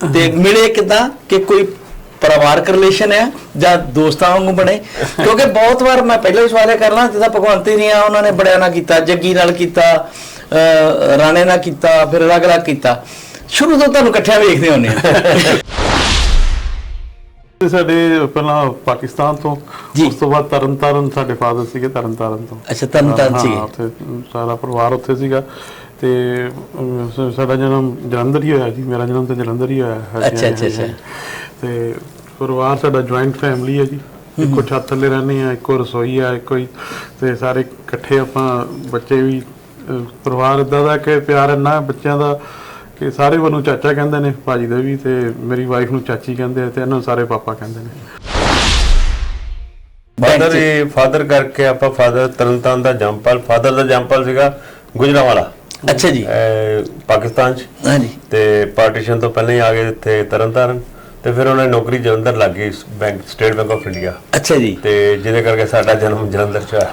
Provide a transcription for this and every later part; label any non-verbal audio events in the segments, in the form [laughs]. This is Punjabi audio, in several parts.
ਤੇ ਮਿਲੇ ਕਿਦਾਂ? ਕਿ ਕੋਈ ਪਰਿਵਾਰਕ ਰਿਲੇਸ਼ਨ ਹੈ ਜਾਂ ਦੋਸਤਾਂ ਵਾਂਗੂ ਬਣੇ? ਕਿਉਂਕਿ ਬਹੁਤ ਵਾਰ ਮੈਂ ਪਹਿਲਾਂ ਵੀ ਸਵਾਲ ਇਹ ਕਰਨਾ ਜਿੱਦਾਂ ਭਗਵੰਤ ਰੀਆ ਉਹਨਾਂ ਨੇ ਬੜਿਆਂ ਨਾਲ ਕੀਤਾ ਜੱਗੀ ਨਾਲ ਕੀਤਾ ਰਾਣੇ ਨਾਲ ਕੀਤਾ ਫਿਰ ਅਲੱਗ-ਅਲੱਗ ਕੀਤਾ। ਸ਼ੁਰੂ ਤੋਂ ਤੁਹਾਨੂੰ ਇਕੱਠਿਆਂ ਵੇਖਦੇ ਹੁੰਦੇ ਆ। ਸਾਡੇ ਪਹਿਲਾਂ ਪਾਕਿਸਤਾਨ ਤੋਂ। ਉਸ ਤੋਂ ਬਾਅਦ ਤਰਨਤਾਰਨ ਸਾਡੇ ਫਾਦਰ ਸੀਗੇ ਤਰਨਤਾਰਨ ਤੋਂ। ਅੱਛਾ ਤਰਨਤਾਰਨ ਉੱਥੇ ਸਾਰਾ ਪਰਿਵਾਰ ਉੱਥੇ ਸੀਗਾ। ਤੇ ਅਮ, ਸਾਡਾ ਜਨਮ ਜਲੰਧਰ ਹੀ ਹੋਇਆ ਜੀ ਮੇਰਾ ਜਨਮ ਤਾਂ ਜਲੰਧਰ ਹੀ ਹੋਇਆ ਹੈ ਅੱਛਾ, ਅੱਛਾ, ਅੱਛਾ। ਤੇ ਪਰਿਵਾਰ ਸਾਡਾ ਜੁਆਇੰਟ ਫੈਮਿਲੀ ਹੈ ਜੀ। ਇੱਕੋ ਛੱਤ ਥੱਲੇ ਰਹਿੰਦੇ ਆ ਇੱਕੋ ਰਸੋਈ ਆ ਇੱਕੋ ਹੀ। ਤੇ ਸਾਰੇ ਇਕੱਠੇ ਆਪਾਂ ਬੱਚੇ ਵੀ ਅਹ, ਪਰਿਵਾਰ ਇਦਾਂ ਦਾ ਕਿ ਪਿਆਰ ਇੰਨਾ ਹੈ ਬੱਚਿਆਂ ਦਾ ਕਿ ਸਾਰੇ ਮੈਨੂੰ ਚਾਚਾ ਕਹਿੰਦੇ ਨੇ ਭਾਜੀ ਦੇ ਵੀ ਤੇ ਮੇਰੀ ਵਾਈਫ ਨੂੰ ਚਾਚੀ ਕਹਿੰਦੇ ਆ ਤੇ ਇਹਨਾਂ ਨੂੰ ਸਾਰੇ ਪਾਪਾ ਕਹਿੰਦੇ ਨੇ। ਫਾਦਰ ਫਾਦਰ ਕਰਕੇ ਆਪਾਂ ਫਾਦਰ ਤਰਨਤਾਰਨ ਦਾ ਜੰਪਲ ਫਾਦਰ ਦਾ ਜੰਪਲ ਸੀਗਾ ਗੁਜਰਾਵਾਲਾ। ਅੱਛਾ ਜੀ। ਪਾਕਿਸਤਾਨ ਚ। ਹਾਂਜੀ। ਤੇ ਪਾਰਟੀਸ਼ਨ ਤੋਂ ਪਹਿਲਾਂ ਹੀ ਆ ਗਏ ਇੱਥੇ ਤਰਨਤਾਰਨ। ਤੇ ਫਿਰ ਉਹਨਾਂ ਨੇ ਨੌਕਰੀ ਜਲੰਧਰ ਲੱਗ ਗਈ bank state bank of India ਅੱਛਾ ਜੀ। ਤੇ ਜਿਹਦੇ ਕਰਕੇ ਸਾਡਾ ਜਨਮ ਜਲੰਧਰ ਚ ਹੋਇਆ।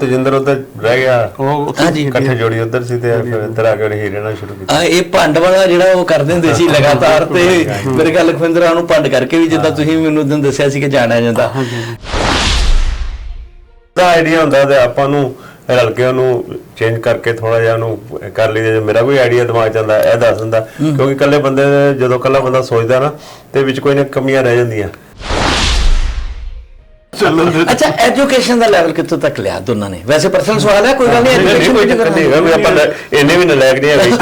ਤੇ ਜਿੰਦਰ ਉੱਧਰ ਰਹਿ ਗਿਆ। ਉਹ ਹਾਂਜੀ। ਇਕੱਠੇ ਜੋੜੀ ਉੱਧਰ ਸੀ ਤੇ ਫਿਰ ਇੱਧਰ ਆ ਕੇ ਉਹਨੇ ਹੀਰੇ ਨਾਲ ਸ਼ੁਰੂ ਕੀਤਾ। ਆ ਇਹ ਭੰਡ ਵਾਲਾ ਜਿਹੜਾ ਉਹ ਕਰਦੇ ਹੁੰਦੇ ਸੀ ਲਗਾਤਾਰ ਤੇ ਮੇਰੇ ਗੱਲ ਲਖਵਿੰਦਰਾ ਨੂੰ ਭੰਡ ਕਰਕੇ ਵੀ ਜਿੱਦਾਂ ਤੁਸੀਂ ਮੈਨੂੰ ਉਦੋਂ ਦੱਸਿਆ ਸੀ ਕਿ ਜਾਣਿਆ ਜਾਂਦਾ। ਦਾ ਆਈਡੀਆ ਹੁੰਦਾ ਤੇ ਆਪਾਂ ਨੂੰ ਰਲ ਕੇ ਉਹਨੂੰ ਚੇਂਜ ਕਰਕੇ ਥੋੜਾ ਜਿਹਾ ਉਹਨੂੰ ਕਰ ਲਈਏ ਜੇ ਮੇਰਾ ਕੋਈ ਆਈਡੀਆ ਦਿਮਾਗ 'ਚ ਆਉਂਦਾ ਇਹ ਦੱਸ ਦਿੰਦਾ। ਕਿਉਂਕਿ ਇਕੱਲੇ ਬੰਦੇ ਜਦੋਂ ਇਕੱਲਾ ਬੰਦਾ ਸੋਚਦਾ ਨਾ ਤੇ ਵਿੱਚ ਕੋਈ ਨਾ ਕਮੀਆਂ ਰਹਿ ਜਾਂਦੀਆਂ। ਚੱਲਣ ਦੇ ਅੱਛਾ ਐਜੂਕੇਸ਼ਨ ਦਾ ਲੈਵਲ ਕਿੱਥੋਂ ਤੱਕ ਲਿਆ ਦੋਨਾਂ ਨੇ? ਵੈਸੇ ਪਰਸਨਲ ਸਵਾਲ ਹੈ ਕੋਈ ਗੱਲ ਨਹੀਂ education ਕੋਈ ਚੱਕਰ ਨਹੀਂ ਹੈਗਾ ਵੀ ਆਪਾਂ ਇੰਨੇ ਵੀ ਨਲਾਇਕ ਨਹੀਂ ਹੈਗੇ। [laughs]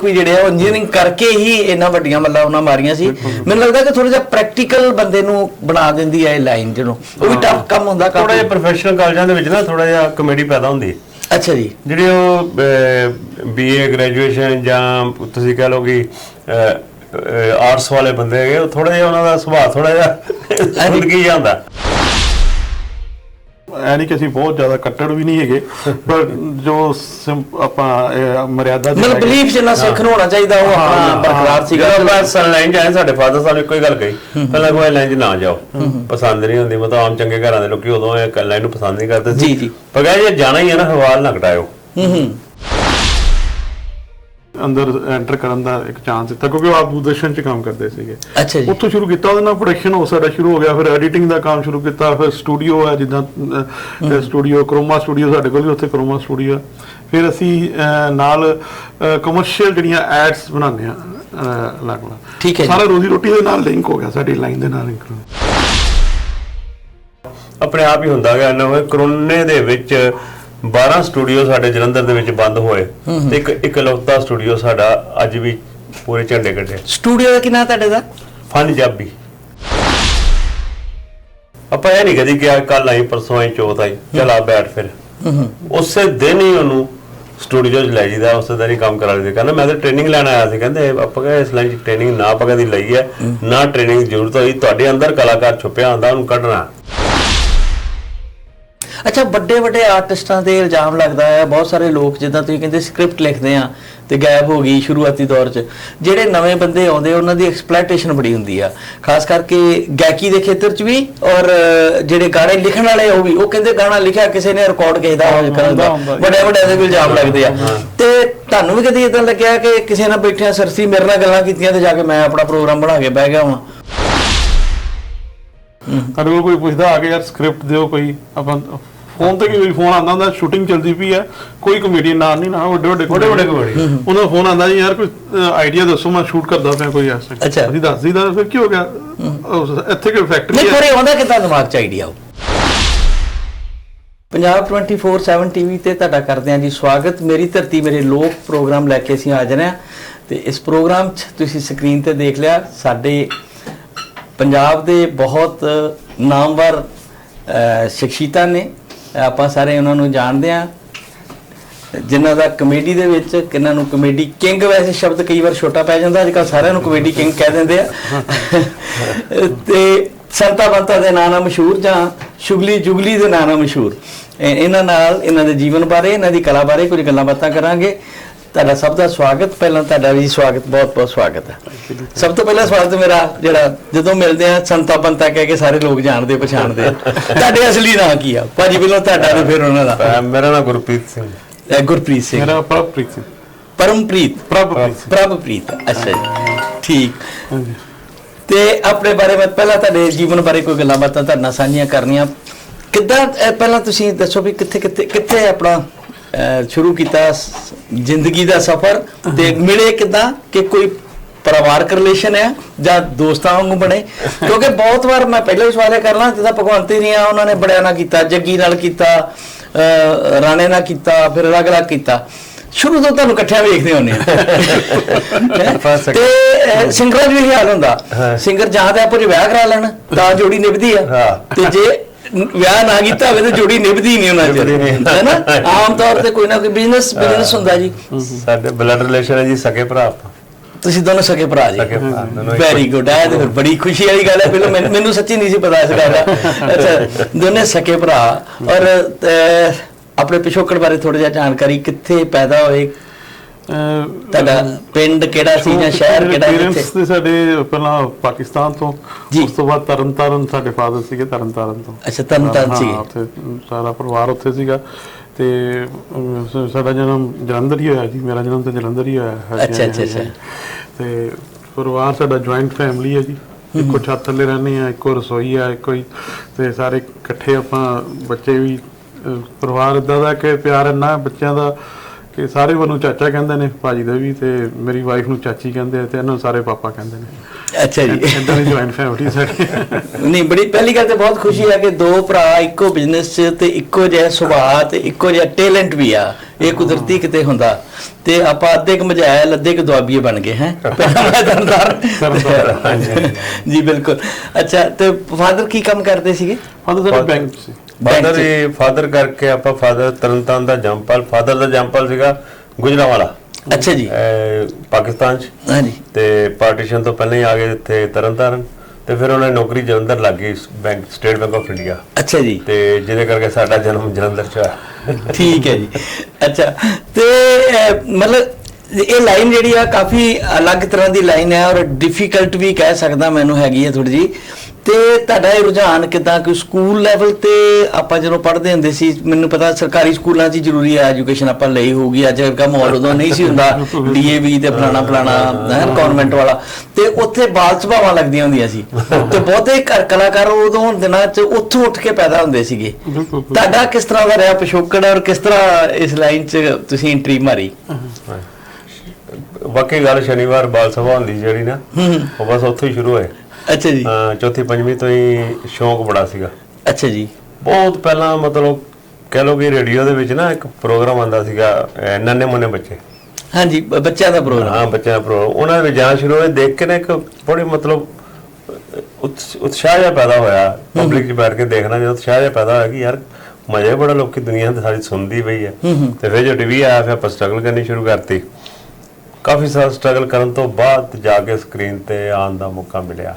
ਕੋਈ ਜਿਹੜੇ ਆ ਇੰਜੀਨੀਅਰਿੰਗ ਕਰਕੇ ਹੀ ਇਹਨਾਂ ਵੱਡੀਆਂ ਮੱਲਾਂ ਉਹਨਾਂ ਮਾਰੀਆਂ ਸੀ। ਮੈਨੂੰ ਲੱਗਦਾ ਕਿ ਥੋੜਾ ਜਿਹਾ ਪ੍ਰੈਕਟੀਕਲ ਬੰਦੇ ਨੂੰ ਬਣਾ ਦਿੰਦੀ ਹੈ ਇਹ ਲਾਈਨ ਜਿਹਨੂੰ ਉਹ ਵੀ ਟਫ ਕੰਮ ਹੁੰਦਾ ਥੋੜਾ ਕਾਫੀ ਜਿਹਾ ਪ੍ਰੋਫੈਸ਼ਨਲ ਕਾਲਜਾਂ ਦੇ ਵਿੱਚ ਨਾ ਥੋੜਾ ਜਿਹਾ ਕਮੇਡੀ ਪੈਦਾ ਹੁੰਦੀ ਹੈ। ਅੱਛਾ ਜੀ। ਜਿਹੜੇ ਉਹ ਬੀਏ ਗ੍ਰੈਜੂਏਸ਼ਨ ਜਾਂ ਤੁਸੀਂ ਕਹ ਲਓ ਕਿ ਆਰਟਸ ਵਾਲੇ ਬੰਦੇ ਹੈਗੇ ਉਹ ਥੋੜਾ ਜਿਹਾ ਉਹਨਾਂ ਦਾ ਸੁਭਾਅ ਥੋੜਾ ਜਿਹਾ ਜ਼ਿੰਦਗੀ ਜਾਂਦਾ ਐ ਨਹੀਂ ਕਿ ਅਸੀਂ ਬਹੁਤ ਜ਼ਿਆਦਾ ਕੱਟੜ ਵੀ ਨਹੀਂ ਹੈਗੇ ਪਰ ਜੋ ਸਿੰ- ਆਪਾਂ ਮਰਿਆਦਾ ਦੇ ਮਤਲਬ ਬਲੀਫ ਜਿੰਨਾ ਸਿੱਖ ਨੂੰ ਹੋਣਾ ਚਾਹੀਦਾ ਉਹ ਆਪਣਾ ਬਰਕਰਾਰ ਸੀਗਾ। ਜਦੋਂ ਆਪਾਂ ਸਨਲਾਈਨ ਜਾਏ ਸਾਡੇ ਫਾਦਰ ਸਾਹਿਬ ਇੱਕੋ ਹੀ ਗੱਲ ਕਹੀ। ਪਹਿਲਾਂ ਕੋਈ ਲਾਈਨ 'ਚ ਨਾ ਜਾਓ। ਪਸੰਦ ਨਹੀਂ ਹੁੰਦੀ ਮਤਲਬ ਆਮ ਚੰਗੇ ਘਰਾਂ ਦੇ ਲੋਕੀ ਉਦੋਂ ਇਹ ਲਾਈਨ ਨੂੰ ਪਸੰਦ ਨਹੀਂ ਕਰਦੇ ਜੀ, ਜੀ। ਪਰ ਕਹੇ ਜੇ ਜਾਣਾ ਹੀ ਹੈ ਨਾ ਹਵਾਲ ਨਾ ਘਟਾਇਓ ਹੂੰ ਹੂੰ। ਅੰਦਰ ਐਂਟਰ ਕਰਨ ਦਾ ਇੱਕ ਚਾਂਸ ਦਿੱਤਾ ਕਿਉਂਕਿ ਉਹ ਆਪ ਦੂਰਦਰਸ਼ਨ 'ਚ ਕੰਮ ਕਰਦੇ ਸੀਗੇ। ਅੱਛਾ ਜੀ। ਉੱਥੋਂ ਸ਼ੁਰੂ ਕੀਤਾ ਉਹਦੇ ਨਾਲ ਪ੍ਰੋਡਕਸ਼ਨ ਹੋ ਸਾਡਾ ਸ਼ੁਰੂ ਹੋ ਗਿਆ ਫਿਰ ਐਡੀਟਿੰਗ ਦਾ ਕੰਮ ਸ਼ੁਰੂ ਕੀਤਾ ਫਿਰ ਸਟੂਡੀਓ ਹੈ ਜਿੱਦਾਂ ਸਟੂਡੀਓ ਕਰੋਮਾ ਸਟੂਡੀਓ ਸਾਡੇ ਕੋਲ ਵੀ ਉੱਥੇ ਕਰੋਮਾ ਸਟੂਡੀਓ ਫਿਰ ਅਸੀਂ ਨਾਲ ਕਮਰਸ਼ੀਅਲ ਜਿਹੜੀਆਂ ਐਡਸ ਬਣਾਉਂਦੇ ਆ ਅਲੱਗ ਅਲੱਗ ਠੀਕ ਹੈ। ਸਾਰਾ ਰੋਜ਼ੀ ਰੋਟੀ ਦੇ ਨਾਲ ਲਿੰਕ ਹੋ ਗਿਆ ਸਾਡੀ ਲਾਈਨ ਦੇ ਨਾਲ ਲਿੰਕ ਆਪਣੇ ਆਪ ਹੀ ਹੁੰਦਾ ਗਿਆ ਨਵੇਂ ਕਰੋਨੇ ਦੇ ਵਿੱਚ 12 ਸਟੂਡੀਓ ਸਾਡੇ ਜਲੰਧਰ ਦੇ ਵਿੱਚ ਬੰਦ ਹੋਏ ਤੇ ਇੱਕ ਇਕਲੌਤਾ ਸਟੂਡੀਓ ਸਾਡਾ ਅੱਜ ਵੀ ਪੂਰੇ ਝੰਡੇ ਕੱਢੇ। ਸਟੂਡੀਓ ਦਾ ਕੀ ਨਾਂ ਤੁਹਾਡੇ ਦਾ? ਫਨ ਜਾਬੀ। ਆਪਾਂ ਇਹ ਨਹੀਂ ਕਦੀ ਕਿ ਕੱਲ ਆਈ ਪਰਸੋਂ ਆਈ ਚੌਥ ਆਈ। ਚਲ ਆ ਬੈਠ ਫਿਰ। ਉਸੇ ਦਿਨ ਹੀ ਉਹਨੂੰ ਸਟੂਡੀਓ 'ਚ ਲੈ ਜੀਦਾ ਉਸੇ ਦਿਨ ਹੀ ਕੰਮ ਕਰਾ ਲਈਦਾ। ਕਹਿੰਦਾ ਮੈਂ ਤਾਂ ਟ੍ਰੇਨਿੰਗ ਲੈਣ ਆਇਆ ਸੀ। ਕਹਿੰਦੇ ਆਪਾਂ ਕਹਿੰਦੇ ਇਸ ਲਾਈਨ 'ਚ ਟ੍ਰੇਨਿੰਗ ਨਾ ਆਪਾਂ ਕਦੀ ਲਈ ਹੈ। ਨਾ ਟ੍ਰੇਨਿੰਗ ਜ਼ਰੂਰਤ ਹੋਈ ਤੁਹਾਡੇ ਅੰਦਰ ਕਲਾਕਾਰ ਛੁਪਿਆ ਹੁੰਦਾ ਉਹਨੂੰ ਕੱਢਣਾ। ਅੱਛਾ ਵੱਡੇ ਵੱਡੇ ਆਰਟਿਸਟਾਂ ਤੇ ਇਲਜ਼ਾਮ ਲੱਗਦਾ ਹੈ ਬਹੁਤ ਸਾਰੇ ਲੋਕ ਜਿੱਦਾਂ ਤੁਸੀਂ ਕਹਿੰਦੇ ਸਕ੍ਰਿਪਟ ਲਿਖਦੇ ਆ ਤੇ ਗਾਇਬ ਹੋ ਗਈ ਸ਼ੁਰੂਆਤੀ ਦੌਰ 'ਚ। ਜਿਹੜੇ ਨਵੇਂ ਬੰਦੇ ਆਉਂਦੇ ਉਹਨਾਂ ਦੀ ਐਕਸਪਲੋਇਟੇਸ਼ਨ ਬੜੀ ਹੁੰਦੀ ਆ। ਖਾਸ ਕਰਕੇ ਗਾਇਕੀ ਦੇ ਖੇਤਰ 'ਚ ਵੀ ਔਰ ਜਿਹੜੇ ਗਾਣੇ ਲਿਖਣ ਵਾਲੇ ਉਹ ਵੀ। ਉਹ ਕਹਿੰਦੇ ਗਾਣਾ ਲਿਖਿਆ ਕਿਸੇ ਨੇ ਰਿਕਾਰਡ ਕਿਸੇ ਦਾ ਕਰਨ ਦਾ। ਵੱਡੇ ਵੱਡੇ ਦੇ ਇਲਜ਼ਾਮ ਲੱਗਦੇ ਆ। ਤੇ ਤੁਹਾਨੂੰ ਵੀ ਕਦੀ ਇਦਾਂ ਲੱਗਿਆ ਕਿ ਕਿਸੇ ਨਾਲ ਬੈਠਿਆ ਸਰਸੀ ਮੇਰੇ ਨਾਲ ਗੱਲਾਂ ਕੀਤੀਆਂ ਤੇ ਜਾ ਕੇ ਮੈਂ ਆਪਣਾ ਪ੍ਰੋਗਰਾਮ ਬਣਾ ਕੇ ਬਹਿ ਗਿਆ ਹਾਂ ਸਾਡੇ ਕੋਲ ਕੋਈ ਪੁੱਛਦਾ ਆ ਕੇ ਯਾਰ ਸਕ੍ਰਿਪਟ ਦਿਓ ਕੋਈ ਆਪਾਂ ਫੋਨ ਤੇ ਕੋਈ ਫੋਨ ਆਉਂਦਾ ਹੁੰਦਾ ਸ਼ੂਟਿੰਗ ਚੱਲਦੀ ਪਈ ਹੈ। ਕੋਈ ਕਮੇਡੀਅਨ ਨਾਲ ਨਹੀਂ ਨਾ ਵੱਡੇ ਵੱਡੇ ਵੱਡੇ ਵੱਡੇ। ਉਹਨਾਂ ਫੋਨ ਆਉਂਦਾ ਜੀ ਯਾਰ ਕੋਈ ਆਈਡੀਆ ਦੱਸੋ ਮੈਂ ਸ਼ੂਟ ਕਰਦਾ ਪਿਆ ਕੋਈ ਐਸਾ। ਅਸੀਂ ਦੱਸ ਦਈਦਾ ਫਿਰ ਕੀ ਹੋ ਗਿਆ? ਇੱਥੇ ਕੋਈ ਫੈਕਟਰੀ ਨਹੀਂ ਫਿਰ ਆਉਂਦਾ ਕਿਦਾਂ ਦਿਮਾਗ 'ਚ ਆਈਡੀਆ ਉਹ? ਪੰਜਾਬ 24/7 ਟੀਵੀ ਤੇ ਤੁਹਾਡਾ ਕਰਦੇ ਹਾਂ ਜੀ ਸਵਾਗਤ। ਮੇਰੀ ਧਰਤੀ ਮੇਰੇ ਲੋਕ ਪ੍ਰੋਗਰਾਮ ਲੈ ਕੇ ਅਸੀਂ ਹਾਜ਼ਰ ਹਾਂ। ਤੇ ਇਸ ਪ੍ਰੋਗਰਾਮ 'ਚ ਤੁਸੀਂ ਸਕਰੀਨ ਤੇ ਦੇਖ ਲਿਆ ਸਾਡੇ ਪੰਜਾਬ ਦੇ ਬਹੁਤ ਨਾਮਵਰ ਸ਼ਖਸੀਅਤਾਂ ਨੇ। ਆਪਾਂ ਸਾਰੇ ਉਹਨਾਂ ਨੂੰ ਜਾਣਦੇ ਹਾਂ। ਜਿਨ੍ਹਾਂ ਦਾ ਕਮੇਡੀ ਦੇ ਵਿੱਚ ਕਿੰਨਾਂ ਨੂੰ ਕਮੇਡੀ ਕਿੰਗ ਵੈਸੇ ਸ਼ਬਦ ਕਈ ਵਾਰ ਛੋਟਾ ਪੈ ਜਾਂਦਾ ਅੱਜ ਕੱਲ ਸਾਰਿਆਂ ਨੂੰ ਕਮੇਡੀ ਕਿੰਗ ਕਹਿ ਦਿੰਦੇ ਆ। ਤੇ ਸੰਤਾ ਬੰਤਾ ਦੇ ਨਾਂ ਨਾਲ ਮਸ਼ਹੂਰ ਜਾਂ ਸ਼ੁਗਲੀ ਜੁਗਲੀ ਦੇ ਨਾਂ ਨਾਲ ਮਸ਼ਹੂਰ। ਇਹਨਾਂ ਨਾਲ, ਇਹਨਾਂ ਦੇ ਜੀਵਨ ਬਾਰੇ, ਇਹਨਾਂ ਦੀ ਕਲਾ ਬਾਰੇ ਕੁਝ ਗੱਲਾਂ ਬਾਤਾਂ ਕਰਾਂਗੇ। ਤੁਹਾਡਾ ਸਭ ਦਾ ਸਵਾਗਤ। ਪਹਿਲਾਂ ਤੁਹਾਡਾ ਵੀ ਸਵਾਗਤ ਬਹੁਤ ਬਹੁਤ ਸਵਾਗਤ ਹੈ। ਸਭ ਤੋਂ ਪਹਿਲਾਂ ਸਵਾਗਤ ਮੇਰਾ ਜਿਹੜਾ ਜਦੋਂ ਮਿਲਦੇ ਆ ਸੰਤਾ ਬੰਤਾ ਕਹਿ ਕੇ ਸਾਰੇ ਲੋਕ ਜਾਣਦੇ ਪਛਾਣਦੇ ਆ। ਤੁਹਾਡੇ ਅਸਲੀ ਨਾਂ ਕੀ ਆ? ਭਾਜੀ ਪਹਿਲਾਂ ਤੁਹਾਡਾ ਤੇ ਫਿਰ ਉਹਨਾਂ ਦਾ। ਮੇਰਾ ਨਾਮ ਗੁਰਪ੍ਰੀਤ ਸਿੰਘ। ਅਹ ਗੁਰਪ੍ਰੀਤ ਸਿੰਘ। ਮੇਰਾ ਪ੍ਰਭਪ੍ਰੀਤ ਸਿੰਘ। ਪਰਮਪ੍ਰੀਤ? ਪ੍ਰਭਪ੍ਰੀਤ ਪ੍ਰਭਪ੍ਰੀਤ ਅੱਛਾ ਜੀ। ਠੀਕ। ਤੇ ਆਪਣੇ ਬਾਰੇ ਮੈਂ ਪਹਿਲਾਂ ਤੁਹਾਡੇ ਜੀਵਨ ਬਾਰੇ ਕੋਈ ਗੱਲਾਂ ਬਾਤਾਂ ਤੁਹਾਡੇ ਨਾਲ ਸਾਂਝੀਆਂ ਕਰਨੀਆਂ। ਕਿੱਦਾਂ ਪਹਿਲਾਂ ਤੁਸੀਂ ਦੱਸੋ ਵੀ ਕਿੱਥੇ ਕਿੱਥੇ ਕਿੱਥੇ ਆਪਣਾ ਸ਼ੁਰੂ ਕੀਤਾ ਜ਼ਿੰਦਗੀ ਦਾ ਸਫ਼ਰ ਤੇ ਮਿਲੇ ਕਿੱਦਾਂ ਕਿ ਕੋਈ ਪਰਿਵਾਰਕ ਰਿਲੇਸ਼ਨ ਹੈ ਜਾਂ ਦੋਸਤਾਂ ਵਾਂਗੂ ਬਣੇ? ਕਿਉਂਕਿ ਬਹੁਤ ਵਾਰ ਮੈਂ ਪਹਿਲਾਂ ਵੀ ਸਵਾਲ ਕਰਨਾ ਜਿੱਦਾਂ ਭਗਵੰਤ ਨਹੀਂ ਆ ਉਹਨਾਂ ਨੇ ਬੜਿਆਂ ਨਾਲ ਕੀਤਾ ਜੱਗੀ ਨਾਲ ਕੀਤਾ ਰਾਣੇ ਨਾਲ ਕੀਤਾ ਫਿਰ ਅਲੱਗ-ਅਲੱਗ ਕੀਤਾ। ਸ਼ੁਰੂ ਤੋਂ ਤੁਹਾਨੂੰ ਇਕੱਠਿਆਂ ਵੇਖਦੇ ਹੁੰਦੇ ਆ। [laughs] ਤੇ ਸਿੰਗਰਾਂ ਵੀ ਹਾਲ ਹੁੰਦਾ। ਸਿੰਗਰ ਜਾਂ ਤਾਂ ਆਪੋ ਜੇ ਵਿਆਹ ਕਰਾ ਲੈਣ ਤਾਂ ਜੋੜੀ ਨਿਭਦੀ ਆ। ਤੇ ਜੇ ਵਿਆਹ ਨਾ ਕੀਤਾ ਹੋਵੇ ਤਾਂ ਜੋੜੀ ਨਿਭਦੀ ਨਹੀਂ ਉਹਨਾਂ। ਚ ਹੈ ਨਾ ਆਮ ਤੌਰ ਤੇ ਕੋਈ ਨਾ ਕੋਈ ਬਿਜ਼ਨਸ ਬਿਜ਼ਨਸ ਹੁੰਦਾ ਜੀ। ਸਾਡੇ ਬਲੱਡ ਰਿਲੇਸ਼ਨ ਹੈ ਜੀ ਸਕੇ ਭਰਾ ਆਪਾਂ। ਤੁਸੀਂ ਦੋਨੋਂ ਸਕੇ ਭਰਾ ਜੀ। ਵੈਰੀ ਗੁੱਡ ਹੈ। ਤੇ ਬੜੀ ਖੁਸ਼ੀ ਵਾਲੀ ਗੱਲ ਹੈ। ਪਹਿਲਾਂ ਮੈਨੂੰ ਸੱਚੀ ਨਹੀਂ ਸੀ ਪਤਾ ਇਸ ਗੱਲ ਦਾ। ਅੱਛਾ ਦੋਨੇ ਸਕੇ ਭਰਾ। ਔਰ ਆਪਣੇ ਪਿਛੋਕੜ ਬਾਰੇ ਥੋੜਾ ਜਿਹਾ ਜਾਣਕਾਰੀ ਕਿੱਥੇ ਪੈਦਾ ਹੋਏ ਤੁਹਾਡਾ ਪਿੰਡ ਕਿਹੜਾ ਸੀ ਜਾਂ ਸ਼ਹਿਰ ਕਿਹੜਾ ਪੇਰੈਂਟਸ ਕਿੱਥੇ ਦੇ ਸਾਡੇ ਪਹਿਲਾਂ ਪਾਕਿਸਤਾਨ ਤੋਂ ਜੀ। ਉਸ ਤੋਂ ਬਾਅਦ ਤਰਨਤਾਰਨ ਸਾਡੇ ਫਾਦਰ ਸੀਗੇ ਤਰਨਤਾਰਨ ਤੋਂ। ਅੱਛਾ ਤਰਨਤਾਰਨ ਹਾਂ, ਸੀਗੇ। ਉੱਥੇ ਸਾਰਾ ਪਰਿਵਾਰ ਉੱਥੇ ਸੀਗਾ। ਤੇ ਅਮ, ਸ- ਸਾਡਾ ਜਨਮ ਜਲੰਧਰ ਹੀ ਹੋਇਆ ਜੀ ਮੇਰਾ ਜਨਮ ਤਾਂ ਜਲੰਧਰ ਹੀ ਹੋਇਆ ਹਾਂਜੀ, ਅੱਛਾ, ਅੱਛਾ, ਹਾਂਜੀ, ਅੱਛਾ। ਤੇ ਪਰਿਵਾਰ ਸਾਡਾ ਜੁਆਇੰਟ ਫੈਮਿਲੀ ਹੈ ਜੀ। ਇੱਕੋ ਛੱਤ ਥੱਲੇ ਰਹਿੰਦੇ ਆ ਇੱਕੋ ਰਸੋਈ ਆ ਇੱਕੋ ਹੀ। ਤੇ ਸਾਰੇ ਇਕੱਠੇ ਆਪਾਂ ਬੱਚੇ ਵੀ ਅਹ, ਪਰਿਵਾਰ ਇਦਾਂ ਦਾ ਕਿ ਪਿਆਰ ਇੰਨਾ ਬੱਚਿਆਂ ਦਾ ਕਿ ਸਾਰੇ ਮੈਨੂੰ ਚਾਚਾ ਕਹਿੰਦੇ ਨੇ, ਭਾਜੀ ਦੇ ਵੀ ਤੇ ਮੇਰੀ ਵਾਈਫ ਨੂੰ ਚਾਚੀ ਕਹਿੰਦੇ ਆ ਤੇ ਇਹਨਾਂ ਨੂੰ ਸਾਰੇ ਪਾਪਾ ਕਹਿੰਦੇ ਨੇ। ਅੱਛਾ ਜੀ। ਇਦਾਂ ਦੀ ਜੁਆਇੰਟ ਫੈਮਿਲੀ ਸਾਡੀ ਨਹੀਂ ਬੜੀ ਪਹਿਲੀ ਗੱਲ ਤੇ ਬਹੁਤ ਖੁਸ਼ੀ ਹੈ ਕਿ ਦੋ ਭਰਾ ਇੱਕੋ ਬਿਜ਼ਨਸ 'ਚ ਤੇ ਇੱਕੋ ਜਿਹਾ ਸੁਭਾਅ ਤੇ ਇੱਕੋ ਜਿਹਾ ਟੈਲੈਂਟ ਵੀ ਆ। ਇਹ ਕੁਦਰਤੀ ਕਿਤੇ ਹੁੰਦਾ। ਤੇ ਆਪਾਂ ਅੱਧੇ ਕ ਮਜਾਇਲ ਅੱਧੇ ਕ ਦੁਆਬੀਏ ਬਣ ਗਏ ਹੈ। ਦਰਦਾਰ ਜੀ ਬਿਲਕੁਲ। ਅੱਛਾ ਤੇ ਫਾਦਰ ਕੀ ਕੰਮ ਕਰਦੇ ਸੀਗੇ? ਫਾਦਰ ਸਾਡੇ ਬੈਂਕ ਸੀ। ਫਾਦਰ। ਜੀ ਫਾਦਰ ਕਰਕੇ ਆਪਾਂ ਫਾਦਰ ਤਰਨਤਾਰਨ ਦਾ ਜੰਪਲ ਫਾਦਰ ਦਾ ਜੰਪਲ ਸੀਗਾ ਗੁਜਰਾਵਾਲਾ ਅੱਛਾ ਜੀ। ਪਾਕਿਸਤਾਨ ਚ। ਹਾਂਜੀ। ਤੇ ਪਾਰਟੀਸ਼ਨ ਤੋਂ ਪਹਿਲਾਂ ਹੀ ਆ ਗਏ ਇੱਥੇ ਤਰਨਤਾਰਨ। ਤੇ ਫਿਰ ਉਹਨਾਂ ਨੌਕਰੀ ਜਲੰਧਰ ਲੱਗ ਗਈ bank state bank of India. ਅੱਛਾ ਜੀ। ਤੇ ਜਿਹਦੇ ਕਰਕੇ ਸਾਡਾ ਜਨਮ ਜਲੰਧਰ ਚ ਹੋਇਆ। ਠੀਕ ਹੈ ਜੀ। ਅੱਛਾ। ਤੇ ਮਤਲਬ ਇਹ ਲਾਈਨ ਜਿਹੜੀ ਆ ਕਾਫੀ ਅਲੱਗ ਤਰ੍ਹਾਂ ਦੀ ਲਾਈਨ ਹੈ ਔਰ ਡਿਫਿਕਲਟ ਵੀ ਕਹਿ ਸਕਦਾ ਮੈਨੂੰ ਹੈਗੀ ਹੈ ਥੋੜੀ ਜੀ ਤੇ ਤੁਹਾਡਾ ਇਹ ਰੁਝਾਨ ਕਿਦਾਂ? ਕਿ ਸਕੂਲ ਲੈਵਲ ਤੇ ਆਪਾਂ ਜਦੋਂ ਪੜ੍ਹਦੇ ਹੁੰਦੇ ਸੀ ਮੈਨੂੰ ਪਤਾ ਸਰਕਾਰੀ ਸਕੂਲਾਂ 'ਚ ਜ਼ਰੂਰੀ ਹੈ ਐਜੂਕੇਸ਼ਨ ਆਪਾਂ ਲਈ ਹੋਊਗੀ। ਅੱਜ ਕੱਲ੍ਹ ਦਾ ਮਾਹੌਲ ਉਦੋਂ ਨਹੀਂ ਸੀ ਹੁੰਦਾ [laughs] ਡੀਏਵੀ ਤੇ ਫਲਾਣਾ ਫਲਾਣਾ ਹੈ। ਕਨਵੈਂਟ ਵਾਲਾ। ਤੇ ਉੱਥੇ ਬਾਲ ਸੁਭਾਵਾਂ ਲੱਗਦੀਆਂ ਹੁੰਦੀਆਂ ਸੀ। ਤੇ ਬਹੁਤੇ ਘਰ ਕਲਾਕਾਰ ਉਦੋਂ ਦਿਨਾਂ 'ਚ ਉੱਥੋਂ ਉੱਠ ਕੇ ਪੈਦਾ ਹੁੰਦੇ ਸੀਗੇ। ਤੁਹਾਡਾ ਕਿਸ ਤਰ੍ਹਾਂ ਦਾ ਰਿਹਾ ਪਿਛੋਕੜ ਔਰ ਕਿਸ ਤਰ੍ਹਾਂ ਇਸ ਲਾਈਨ 'ਚ ਤੁਸੀਂ ਐਂਟਰੀ ਮਾਰੀ? ਬਾਕੀ ਗੱਲ ਸ਼ਨੀਵਾਰ ਬਾਲ ਸਭਾ ਹੁੰਦੀ ਜਿਹੜੀ ਨਾ ਉਹ ਬਸ ਉੱਥੋਂ ਹੀ ਸ਼ੁਰੂ ਹੋਏ। ਅੱਛਾ ਜੀ। ਅਹ ਚੌਥੀ ਪੰਜਵੀਂ ਤੋਂ ਹੀ ਸ਼ੌਂਕ ਬੜਾ ਸੀਗਾ। ਅੱਛਾ ਜੀ। ਬਹੁਤ ਪਹਿਲਾਂ ਮਤਲਬ ਕਹਿ ਲਓ ਕਿ ਰੇਡੀਓ ਦੇ ਵਿੱਚ ਨਾ ਇੱਕ ਪ੍ਰੋਗਰਾਮ ਆਉਂਦਾ ਸੀਗਾ ਅਹ ਨੰਨੇ ਮੁੰਨੇ ਬੱਚੇ। ਹਾਂਜੀ ਬ- ਬੱਚਿਆਂ ਦਾ ਪ੍ਰੋਗਰਾਮ। ਹਾਂ ਬੱਚਿਆਂ ਦਾ ਪ੍ਰੋਗਰਾਮ। ਉਹਨਾਂ ਦੇ ਵਿੱਚ ਜਾਣਾ ਸ਼ੁਰੂ ਹੋਏ ਦੇਖ ਕੇ ਨਾ ਇੱਕ ਬੜੀ ਮਤਲਬ ਅਹ, ਉਤਸ- ਉਤਸ਼ਾਹ ਜਿਹਾ ਪੈਦਾ ਹੋਇਆ। ਪਬਲਿਕ 'ਚ ਬੈਠ ਕੇ ਦੇਖਣਾ ਜਦੋਂ ਉਤਸ਼ਾਹ ਜਿਹਾ ਪੈਦਾ ਹੋਇਆ ਕਿ ਯਾਰ ਮਜ਼ਾ ਬੜਾ ਲੋਕੀ ਦੁਨੀਆ ਤੇ ਸਾਰੀ ਸੁਣਦੀ ਪਈ ਹੈ ਤੇ ਫਿਰ ਜੋ ਟੀਵੀ ਆਇਆ ਫਿਰ ਆਪਾਂ ਸਟਰਗਲ ਕਰਨੀ ਸ਼ੁਰੂ ਕਰਤੀ। ਕਾਫੀ ਸਾਰਾ ਸਟਰਗਲ ਕਰਨ ਤੋਂ ਬਾਅਦ ਜਾ ਕੇ ਸਕਰੀਨ ਤੇ ਆਉਣ ਦਾ ਮੌਕਾ ਮਿਲਿਆ।